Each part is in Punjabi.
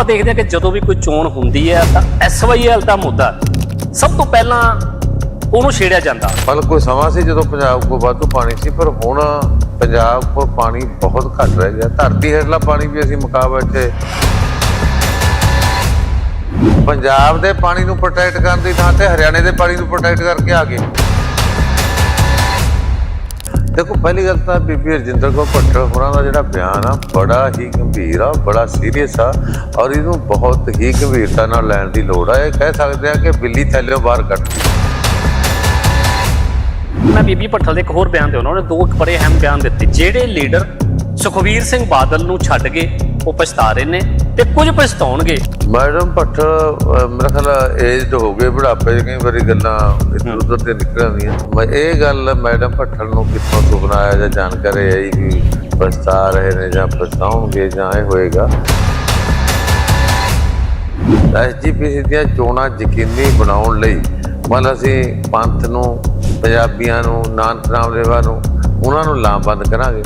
ਆਪਾਂ ਦੇਖਦੇ ਹਾਂ ਕਿ ਜਦੋਂ ਵੀ ਕੋਈ ਚੋਣ ਹੁੰਦੀ ਹੈ ਤਾਂ ਐਸਵਾਈਐਲ ਦਾ ਮੁੱਦਾ ਸਭ ਤੋਂ ਪਹਿਲਾਂ ਉਹਨੂੰ ਛੇੜਿਆ ਜਾਂਦਾ। ਮਤਲਬ ਕੋਈ ਸਮਾਂ ਸੀ ਜਦੋਂ ਪੰਜਾਬ ਕੋਲ ਵਾਧੂ ਪਾਣੀ ਸੀ, ਪਰ ਹੁਣ ਪੰਜਾਬ ਕੋਲ ਪਾਣੀ ਬਹੁਤ ਘੱਟ ਰਹਿ ਗਿਆ। ਧਰਤੀ ਹੇਠਲਾ ਪਾਣੀ ਵੀ ਅਸੀਂ ਮੁਕਾ ਬੈਠੇ ਪੰਜਾਬ ਦੇ ਪਾਣੀ ਨੂੰ ਪ੍ਰੋਟੈਕਟ ਕਰਨ ਦੀ ਥਾਂ ਤੇ ਹਰਿਆਣੇ ਦੇ ਪਾਣੀ ਨੂੰ ਪ੍ਰੋਟੈਕਟ ਕਰਕੇ ਆ ਗਏ। ਦੇਖੋ, ਪਹਿਲੀ ਗੱਲ ਤਾਂ ਬੀਬੀ ਰਜਿੰਦਰ ਕੌਰ ਭੱਟਰ ਹੋਰਾਂ ਦਾ ਜਿਹੜਾ ਬਿਆਨ ਆ, ਬੜਾ ਹੀ ਗੰਭੀਰ ਆ, ਬੜਾ ਸੀਰੀਅਸ ਆ ਔਰ ਇਹਨੂੰ ਬਹੁਤ ਹੀ ਗੰਭੀਰਤਾ ਨਾਲ ਲੈਣ ਦੀ ਲੋੜ ਆ। ਇਹ ਕਹਿ ਸਕਦੇ ਆ ਕਿ ਬਿੱਲੀ ਥੱਲੇੋਂ ਬਾਹਰ ਕੱਢ ਮੈਂ ਬੀਬੀ ਭੱਠਲ ਦੇ ਇੱਕ ਹੋਰ ਬਿਆਨ ਤੇ ਉਹਨਾਂ ਨੇ ਦੋ ਇੱਕ ਬੜੇ ਅਹਿਮ ਬਿਆਨ ਦਿੱਤੇ। ਜਿਹੜੇ ਲੀਡਰ ਸੁਖਵੀਰ ਸਿੰਘ ਬਾਦਲ ਨੂੰ ਛੱਡ ਗਏ ਉਹ ਪਛਤਾ ਰਹੇ ਨੇ ਤੇ ਕੁਝ ਪਛਤਾਉਣਗੇ। ਮੈਡਮ ਭੱਟ ਮੇਰਾ ਖਿਆਲ ਏਜਡ ਹੋ ਗਏ ਬੁਢਾਪੇ 'ਚ ਕਈ ਵਾਰੀ ਗੱਲਾਂ ਇੱਧਰ ਉੱਧਰ ਤੇ ਨਿਕਲ ਆਉਂਦੀਆਂ। ਮੈਂ ਇਹ ਗੱਲ ਮੈਡਮ ਭੱਟਲ ਨੂੰ ਕਿੱਥੋਂ ਸੁਪਨਾ ਆਇਆ ਜਾਂ ਜਾਣਕਾਰੀ ਆਈ ਕਿ ਪਛਤਾ ਰਹੇ ਨੇ ਜਾਂ ਪਛਤਾਉਣਗੇ ਜਾਂ ਇਹ ਹੋਏਗਾ? ਐਸਜੀਪੀਸੀ ਦੀਆਂ ਚੋਣਾਂ ਯਕੀਨੀ ਬਣਾਉਣ ਲਈ ਮਤਲਬ ਅਸੀਂ ਪੰਥ ਨੂੰ ਪੰਜਾਬੀਆਂ ਨੂੰ ਨਾਨਕ ਨਾਮ ਲੇਵਾ ਨੂੰ ਉਹਨਾਂ ਨੂੰ ਲਾਮਬੰਦ ਕਰਾਂਗੇ।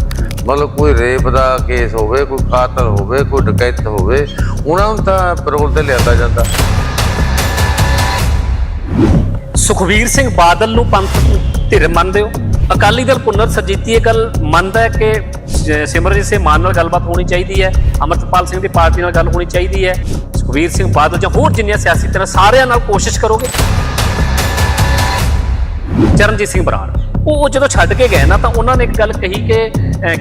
ਮਤਲਬ ਕੋਈ ਰੇਪ ਦਾ ਕੇਸ ਹੋਵੇ, ਕੋਈ ਕਾਤਲ ਹੋਵੇ, ਕੋਈ ਡਕੈਤ ਹੋਵੇ, ਉਹਨਾਂ ਨੂੰ ਤਾਂ ਪੈਰੋਲ ਤੇ ਲਿਆਂਦਾ ਜਾਂਦਾ। ਸੁਖਵੀਰ ਸਿੰਘ ਬਾਦਲ ਨੂੰ ਪੰਥ ਧਿਰ ਮੰਨਦੇ ਹੋ? ਅਕਾਲੀ ਦਲ ਪੁਨਰ ਸਰਜੀਤੀ, ਇਹ ਗੱਲ ਮੰਨਦਾ ਹੈ ਕਿ ਸ- ਸਿਮਰਜੀਤ ਸਿੰਘ ਮਾਨ ਨਾਲ ਗੱਲਬਾਤ ਹੋਣੀ ਚਾਹੀਦੀ ਹੈ, ਅਮਰਤਪਾਲ ਸਿੰਘ ਦੀ ਪਾਰਟੀ ਨਾਲ ਗੱਲ ਹੋਣੀ ਚਾਹੀਦੀ ਹੈ, ਸੁਖਵੀਰ ਸਿੰਘ ਬਾਦਲ ਜਾਂ ਹੋਰ ਜਿੰਨੀਆਂ ਸਿਆਸੀ ਤਰ੍ਹਾਂ ਸਾਰਿਆਂ ਨਾਲ ਕੋਸ਼ਿਸ਼ ਕਰੋਗੇ? ਚਰਨਜੀਤ ਸਿੰਘ ਬਰਾੜ। ਉਹ ਜਦੋਂ ਛੱਡ ਕੇ ਗਏ ਨਾ ਤਾਂ ਉਹਨਾਂ ਨੇ ਇੱਕ ਗੱਲ ਕਹੀ ਕਿ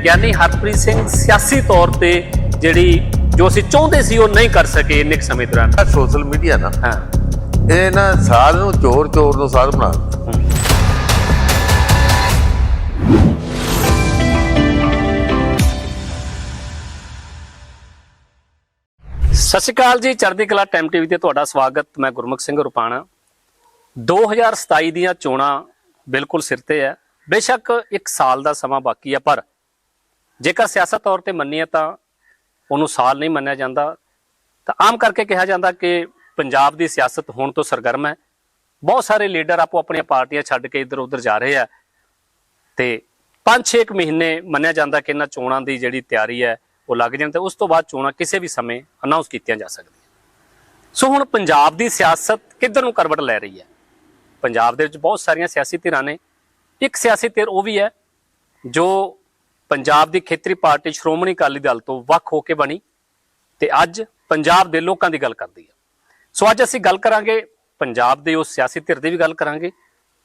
ਗਿਆਨੀ ਹਰਪ੍ਰੀਤ ਸਿੰਘ ਸਿਆਸੀ ਤੌਰ ਤੇ ਜਿਹੜੀ ਜੋ ਅਸੀਂ ਚਾਹੁੰਦੇ ਸੀ ਉਹ ਨਹੀਂ ਕਰ ਸਕੇ ਇੰਨੇ ਸਮੇਂ ਦੌਰਾਨ। ਸੋਸ਼ਲ ਮੀਡੀਆ ਨਾ। ਹਾਂ। ਇਹ ਨਾ ਸਾਧ ਨੂੰ ਚੋਰ ਚੋਰ ਨੂੰ ਸਾਧ ਬਣਾ ਦਿੱਤਾ। ਸਤਿ ਸ਼੍ਰੀ ਅਕਾਲ ਜੀ ਚੜ੍ਹਦੀ ਕਲਾ ਟਾਈਮ ਟੀਵੀ ਤੇ ਤੁਹਾਡਾ ਸਵਾਗਤ। ਮੈਂ ਗੁਰਮੁਖ ਸਿੰਘ ਰੁਪਾਣਾ। 2027 ਦੀਆਂ ਚੋਣਾਂ ਬਿਲਕੁਲ ਸਿਰ ਤੇ ਹੈ। ਬੇਸ਼ੱਕ ਇੱਕ ਸਾਲ ਦਾ ਸਮਾਂ ਬਾਕੀ ਹੈ ਪਰ ਜੇਕਰ ਸਿਆਸਤ ਤੌਰ ਤੇ ਮੰਨੀਏ ਤਾਂ ਉਹਨੂੰ ਸਾਲ ਨਹੀਂ ਮੰਨਿਆ ਜਾਂਦਾ। ਤਾਂ ਆਮ ਕਰਕੇ ਕਿਹਾ ਜਾਂਦਾ ਕਿ ਪੰਜਾਬ ਦੀ ਸਿਆਸਤ ਹੁਣ ਤੋਂ ਸਰਗਰਮ ਹੈ। ਬਹੁਤ ਸਾਰੇ ਲੀਡਰ ਆਪੋ ਆਪਣੀਆਂ ਪਾਰਟੀਆਂ ਛੱਡ ਕੇ ਇੱਧਰ ਉੱਧਰ ਜਾ ਰਹੇ ਆ ਤੇ 5-6 ਮਹੀਨੇ ਮੰਨਿਆ ਜਾਂਦਾ ਕਿ ਇਹਨਾਂ ਚੋਣਾਂ ਦੀ ਜਿਹੜੀ ਤਿਆਰੀ ਹੈ ਉਹ ਲੱਗ ਜਾਣ ਤੇ ਉਸ ਤੋਂ ਬਾਅਦ ਚੋਣਾਂ ਕਿਸੇ ਵੀ ਸਮੇਂ ਅਨਾਉਂਸ ਕੀਤੀਆਂ ਜਾ ਸਕਦੀਆਂ। ਸੋ ਹੁਣ ਪੰਜਾਬ ਦੀ ਸਿਆਸਤ ਕਿੱਧਰ ਨੂੰ ਕਰਵਟ ਲੈ ਰਹੀ ਹੈ? ਪੰਜਾਬ ਦੇ ਵਿੱਚ ਬਹੁਤ ਸਾਰੀਆਂ ਸਿਆਸੀ ਧਿਰਾਂ ਨੇ। ਇੱਕ ਸਿਆਸੀ ਧਿਰ ਉਹ ਵੀ ਹੈ, ਜੋ ਪੰਜਾਬ ਦੀ ਖੇਤਰੀ ਪਾਰਟੀ ਸ਼੍ਰੋਮਣੀ ਅਕਾਲੀ ਦਲ ਤੋਂ ਵੱਖ ਹੋ ਕੇ ਬਣੀ ਤੇ ਅੱਜ ਪੰਜਾਬ ਦੇ ਲੋਕਾਂ ਦੀ ਗੱਲ ਕਰਦੀ ਹੈ। ਸੋ ਅੱਜ ਅਸੀਂ ਗੱਲ ਕਰਾਂਗੇ ਪੰਜਾਬ ਦੇ ਉਸ ਸਿਆਸੀ ਧਿਰ ਦੀ ਵੀ ਗੱਲ ਕਰਾਂਗੇ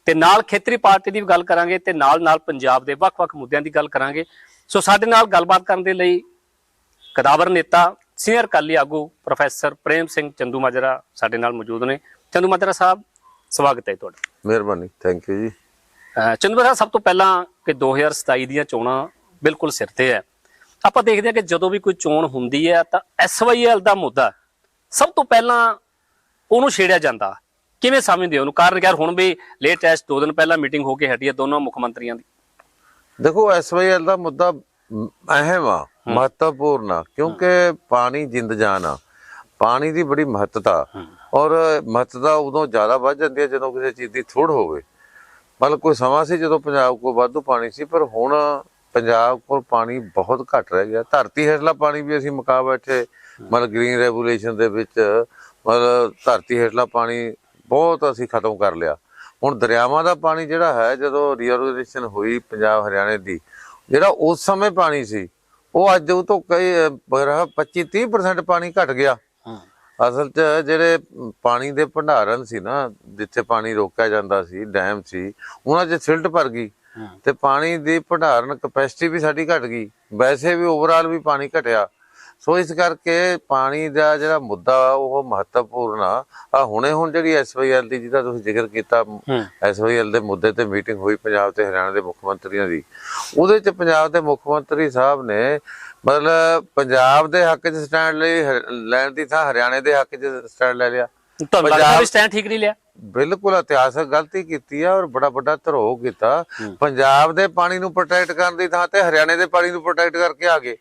ਤੇ ਨਾਲ ਖੇਤਰੀ ਪਾਰਟੀ ਦੀ ਵੀ ਗੱਲ ਕਰਾਂਗੇ ਤੇ ਨਾਲ ਨਾਲ ਪੰਜਾਬ ਦੇ ਵੱਖ-ਵੱਖ ਮੁੱਦਿਆਂ ਦੀ ਗੱਲ ਕਰਾਂਗੇ। ਸੋ ਸਾਡੇ ਨਾਲ ਗੱਲਬਾਤ ਕਰਨ ਦੇ ਲਈ ਕਦਾਵਰ ਨੇਤਾ, ਸੀਨੀਅਰ ਅਕਾਲੀ ਆਗੂ ਪ੍ਰੋਫੈਸਰ ਪ੍ਰੇਮ ਸਿੰਘ ਚੰਦੂਮਾਜਰਾ ਸਾਡੇ ਨਾਲ ਮੌਜੂਦ ਨੇ। ਚੰਦੂਮਾਜਰਾ ਸਾਹਿਬ ਸਵਾਗਤ ਹੈ ਤੁਹਾਡਾ। ਮਿਹਰਬਾਨੀ ਥੈਂਕ ਯੂ ਜੀ। ਚੰਦੂ ਮਾਜਰਾ ਸਭ ਤੋਂ ਪਹਿਲਾਂ ਕਿ 2027 ਦੀਆਂ ਚੋਣਾਂ ਬਿਲਕੁਲ ਸਿਰ ਤੇ ਹੈ। ਆਪਾਂ ਦੇਖਦੇ ਹਾਂ ਕਿ ਜਦੋਂ ਵੀ ਕੋਈ ਚੋਣ ਹੁੰਦੀ ਹੈ ਤਾਂ ਐਸਵਾਈਐਲ ਦਾ ਮੁੱਦਾ ਸਭ ਤੋਂ ਪਹਿਲਾਂ ਉਹਨੂੰ ਛੇੜਿਆ ਜਾਂਦਾ। ਕਿਵੇਂ ਸਮਝਦੇ ਹੋ ਉਹਨੂੰ? ਕਾਰਨ ਯਾਰ ਹੁਣ ਵੀ ਲੇਟੈਸਟ ਦੋ ਦਿਨ ਪਹਿਲਾਂ ਮੀਟਿੰਗ ਹੋ ਕੇ ਹਟੀ ਹੈ ਦੋਨੋਂ ਮੁੱਖ ਮੰਤਰੀਆਂ ਦੀ। ਦੇਖੋ ਐਸਵਾਈਐਲ ਦਾ ਮੁੱਦਾ ਅਹਿਮ ਆ ਮਹੱਤਵਪੂਰਨ ਆ ਕਿਉਂਕਿ ਪਾਣੀ ਜਿੰਦ ਜਾਨ ਆ। ਪਾਣੀ ਦੀ ਬੜੀ ਮਹੱਤਤਾ। ਔਰ ਮਹੱਤਤਾ ਉਦੋਂ ਜ਼ਿਆਦਾ ਵੱਧ ਜਾਂਦੀ ਹੈ ਜਦੋਂ ਕਿਸੇ ਚੀਜ਼ ਦੀ ਥੋੜ ਹੋਵੇ। ਮਤਲਬ ਕੋਈ ਸਮਾਂ ਸੀ ਜਦੋਂ ਪੰਜਾਬ ਕੋਲ ਵਾਧੂ ਪਾਣੀ ਸੀ ਪਰ ਹੁਣ ਪੰਜਾਬ ਕੋਲ ਪਾਣੀ ਬਹੁਤ ਘੱਟ ਰਹਿ ਗਿਆ। ਧਰਤੀ ਹੇਠਲਾ ਪਾਣੀ ਵੀ ਅਸੀਂ ਮੁਕਾ ਬੈਠੇ। ਮਤਲਬ ਗ੍ਰੀਨ ਰੈਵੋਲੂਸ਼ਨ ਦੇ ਵਿੱਚ ਮਤਲਬ ਧਰਤੀ ਹੇਠਲਾ ਪਾਣੀ ਬਹੁਤ ਅਸੀਂ ਖਤਮ ਕਰ ਲਿਆ। ਹੁਣ ਦਰਿਆਵਾਂ ਦਾ ਪਾਣੀ ਜਿਹੜਾ ਹੈ ਜਦੋਂ ਰੀਓਰਗਨਾਈਜੇਸ਼ਨ ਹੋਈ ਪੰਜਾਬ ਹਰਿਆਣੇ ਦੀ ਜਿਹੜਾ ਉਸ ਸਮੇਂ ਪਾਣੀ ਸੀ ਉਹ ਅੱਜ ਉਹ ਤੋਂ ਕਈ 25 30% ਪਾਣੀ ਘਟ ਗਿਆ। ਅਸਲ 'ਚ ਜਿਹੜੇ ਪਾਣੀ ਦੇ ਭੰਡਾਰਨ ਸੀ ਨਾ ਜਿੱਥੇ ਪਾਣੀ ਰੋਕਿਆ ਜਾਂਦਾ ਸੀ ਡੈਮ ਸੀ ਉਹਨਾਂ 'ਚ ਸਿਲਟ ਭਰ ਗਈ। ਤੇ ਪਾਣੀ ਦੀ ਭੰਡਾਰਨ ਕਪੈਸਿਟੀ ਵੀ ਸਾਡੀ ਘਟ ਗਈ। ਵੈਸੇ ਵੀ ਓਵਰਆਲ ਵੀ ਪਾਣੀ ਘਟਿਆ। ਸੋ ਇਸ ਕਰਕੇ ਪਾਣੀ ਦਾ ਜਿਹੜਾ ਮੁੱਦਾ ਉਹ ਮਹੱਤਵਪੂਰਨ ਆ। ਆ ਹੁਣੇ ਹੁਣ ਜਿਹੜੀ ਐਸਵਾਈਐਲ ਦੀ ਜਿਹਦਾ ਤੁਸੀਂ ਜ਼ਿਕਰ ਕੀਤਾ ਐਸਵਾਈਐਲ ਦੇ ਮੁੱਦੇ ਤੇ ਮੀਟਿੰਗ ਹੋਈ ਪੰਜਾਬ ਤੇ ਹਰਿਆਣਾ ਦੇ ਮੁੱਖ ਮੰਤਰੀਆਂ ਦੀ। ਉਹਦੇ ਚ ਪੰਜਾਬ ਦੇ ਮੁੱਖ ਮੰਤਰੀ ਸਾਹਿਬ ਨੇ ਮਤਲਬ ਪੰਜਾਬ ਦੇ ਹੱਕ 'ਚ ਸਟੈਂਡ ਲਈ ਲੈਣ ਦੀ ਥਾਂ ਹਰਿਆਣੇ ਦੇ ਹੱਕ 'ਚ ਸਟੈਂਡ ਲੈ ਲਿਆ। ਤੁਹਾਨੂੰ ਲੱਗਦਾ ਵੀ ਸਟੈਂਡ ਠੀਕ ਨਹੀਂ ਲਿਆ? ਬਿਲਕੁਲ ਇਤਿਹਾਸਕ ਗਲਤੀ ਕੀਤੀ ਆ ਔਰ ਬੜਾ ਵੱਡਾ ਧਰੋਹ ਕੀਤਾ। ਪੰਜਾਬ ਦੇ ਪਾਣੀ ਨੂੰ ਪ੍ਰੋਟੈਕਟ ਕਰਨ ਦੀ ਥਾਂ ਤੇ ਹਰਿਆਣੇ ਦੇ ਪਾਣੀ ਨੂੰ ਪ੍ਰੋਟੈਕਟ ਕਰਕੇ ਆ ਗਏ।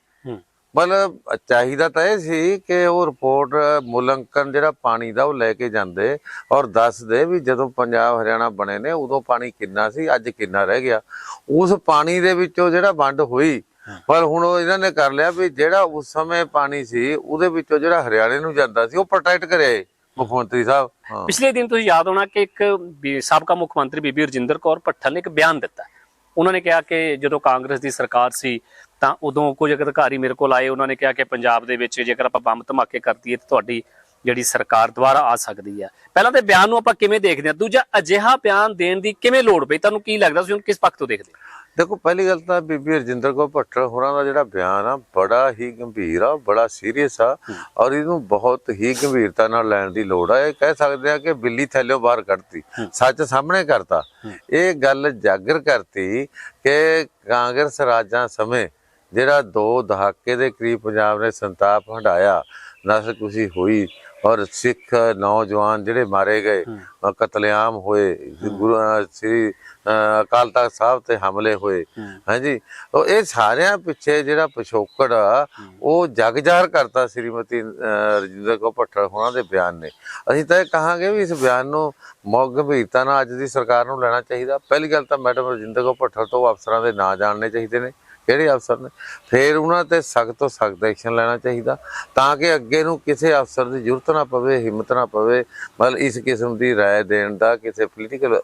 ਮਤਲਬ ਚਾਹੀਦਾ ਤਾਂ ਇਹ ਸੀ ਕਿ ਉਹ ਰਿਪੋਰਟ ਮੁਲੰਕਨ ਜਿਹੜਾ ਪਾਣੀ ਦਾ ਉਹ ਲੈ ਕੇ ਜਾਂਦੇ ਔਰ ਦੱਸਦੇ ਵੀ ਜਦੋਂ ਪੰਜਾਬ ਹਰਿਆਣਾ ਬਣੇ ਨੇ ਉਦੋਂ ਪਾਣੀ ਕਿੰਨਾ ਸੀ ਅੱਜ ਕਿੰਨਾ ਰਹਿ ਗਿਆ। ਉਸ ਪਾਣੀ ਦੇ ਵਿੱਚੋਂ ਜਿਹੜਾ ਵੰਡ ਹੋਈ ਪਰ ਹੁਣ ਉਹ ਇਹਨਾਂ ਨੇ ਕਰ ਲਿਆ ਵੀ ਜਿਹੜਾ ਉਸ ਸਮੇਂ ਪਾਣੀ ਸੀ, ਉਹਦੇ ਵਿੱਚੋਂ ਜਿਹੜਾ ਹਰਿਆਣੇ ਨੂੰ ਜਾਂਦਾ ਸੀ, ਉਹ ਪ੍ਰੋਟੈਕਟ ਕਰਿਆ ਮੁੱਖ ਮੰਤਰੀ ਸਾਹਿਬ। ਪਿਛਲੇ ਦਿਨ ਤੁਸੀਂ ਯਾਦ ਹੋਣਾ ਕਿ ਇੱਕ ਸਾਬਕਾ ਮੁੱਖ ਮੰਤਰੀ ਬੀਬੀ ਰਜਿੰਦਰ ਕੌਰ ਭੱਠਲ ਨੇ ਇੱਕ ਬਿਆਨ ਦਿੱਤਾ। ਉਹਨਾਂ ਨੇ ਕਿਹਾ ਕਿ ਜਦੋਂ ਕਾਂਗਰਸ ਦੀ ਸਰਕਾਰ ਸੀ, ਤਾਂ ਉਦੋਂ ਕੁਝ ਅਧਿਕਾਰੀ ਮੇਰੇ ਕੋਲ ਆਏ, ਉਹਨਾਂ ਨੇ ਕਿਹਾ ਕਿ ਪੰਜਾਬ ਦੇ ਵਿੱਚ ਜੇਕਰ ਆਪਾਂ ਬੰਬ ਧਮਾਕੇ ਕਰ ਤਾਂ ਤੁਹਾਡੀ ਜਿਹੜੀ ਸਰਕਾਰ ਦੁਬਾਰਾ ਆ ਸਕਦੀ ਹੈ। ਪਹਿਲਾਂ ਤੇ ਬਿਆਨ ਨੂੰ ਆਪਾਂ ਕਿਵੇਂ ਦੇਖਦੇ ਹਾਂ? ਦੂਜਾ ਅਜਿਹਾ ਬਿਆਨ ਦੇਣ ਦੀ ਕਿਵੇਂ ਲੋੜ ਪਈ? ਤੁਹਾਨੂੰ ਕੀ ਲੱਗਦਾ ਤੁਸੀਂ ਕਿਸ ਪੱਖ ਤੋਂ ਦੇਖਦੇ ਹੋ? ਦੇਖੋ, ਪਹਿਲੀ ਗੱਲ ਤਾਂ ਬੀਬੀ ਰਜਿੰਦਰ ਕੌਰ ਭੱਟਰ ਹੋਰਾਂ ਦਾ ਜਿਹੜਾ ਬਿਆਨ ਆ, ਬੜਾ ਹੀ ਗੰਭੀਰ ਆ, ਬੜਾ ਸੀਰੀਅਸ ਆ ਔਰ ਇਹਨੂੰ ਬਹੁਤ ਹੀ ਗੰਭੀਰਤਾ ਨਾਲ ਲੈਣ ਦੀ ਲੋੜ ਆ। ਇਹ ਕਹਿ ਸਕਦੇ ਆ ਕਿ ਬਿੱਲੀ ਥੱਲਿਓਂ ਬਾਹਰ ਕੱਢਤੀ, ਸੱਚ ਸਾਹਮਣੇ ਕਰਤਾ। ਇਹ ਗੱਲ ਜਾਗਰ ਕਰਤੀ ਕਿ ਕਾਂਗਰਸ ਰਾਜਾਂ ਸਮੇਂ ਜਿਹੜਾ ਦੋ ਦਹਾਕੇ ਦੇ ਕਰੀਬ ਪੰਜਾਬ ਨੇ ਸੰਤਾਪ ਹੰਡਾਇਆ ਨਸਲਕੁਸ਼ੀ ਹੋਈ ਔਰ ਸਿੱਖ ਨੌਜਵਾਨ ਜਿਹੜੇ ਮਾਰੇ ਗਏ ਕਤਲੇਆਮ ਹੋਏ ਗੁਰੂ ਸ੍ਰੀ ਅਕਾਲ ਤਖਤ ਸਾਹਿਬ ਤੇ ਹਮਲੇ ਹੋਏ। ਹਾਂਜੀ ਉਹ ਇਹ ਸਾਰਿਆਂ ਪਿੱਛੇ ਜਿਹੜਾ ਪਿਛੋਕੜ ਉਹ ਜਗ ਜ਼ਾਹਰ ਕਰਤਾ ਸ੍ਰੀਮਤੀ ਰਜਿੰਦਰ ਕੌਰ ਭੱਟਰ ਹੋਣਾ ਦੇ ਬਿਆਨ ਨੇ। ਅਸੀਂ ਤਾਂ ਇਹ ਕਹਾਂਗੇ ਵੀ ਇਸ ਬਿਆਨ ਨੂੰ ਗੰਭੀਰਤਾ ਨਾਲ ਅੱਜ ਦੀ ਸਰਕਾਰ ਨੂੰ ਲੈਣਾ ਚਾਹੀਦਾ। ਪਹਿਲੀ ਗੱਲ ਤਾਂ ਮੈਡਮ ਰਜਿੰਦਰ ਕੌਰ ਭੱਟਰ ਤੋਂ ਅਫਸਰਾਂ ਦੇ ਨਾਂ ਜਾਣਨੇ ਚਾਹੀਦੇ ਨੇ। ਕਿਹੜੇ ਅਫਸਰ ਨੇ ਫਿਰ ਉਹਨਾਂ ਤੇ ਸਖਤ ਤੋਂ ਸਖਤ ਐਕਸ਼ਨ ਲੈਣਾ ਚਾਹੀਦਾ ਤਾਂ ਕਿ ਅੱਗੇ ਨੂੰ ਕਿਸੇ ਅਫਸਰ ਦੀ ਜ਼ਰੂਰਤ ਨਾ ਪਵੇ ਹਿੰਮਤ ਨਾ ਪਵੇ ਮਤਲਬ ਇਸ ਕਿਸਮ ਦੀ رائے ਦੇਣ ਦਾ ਕਿਸੇ ਪੋਲੀਟੀਕਲ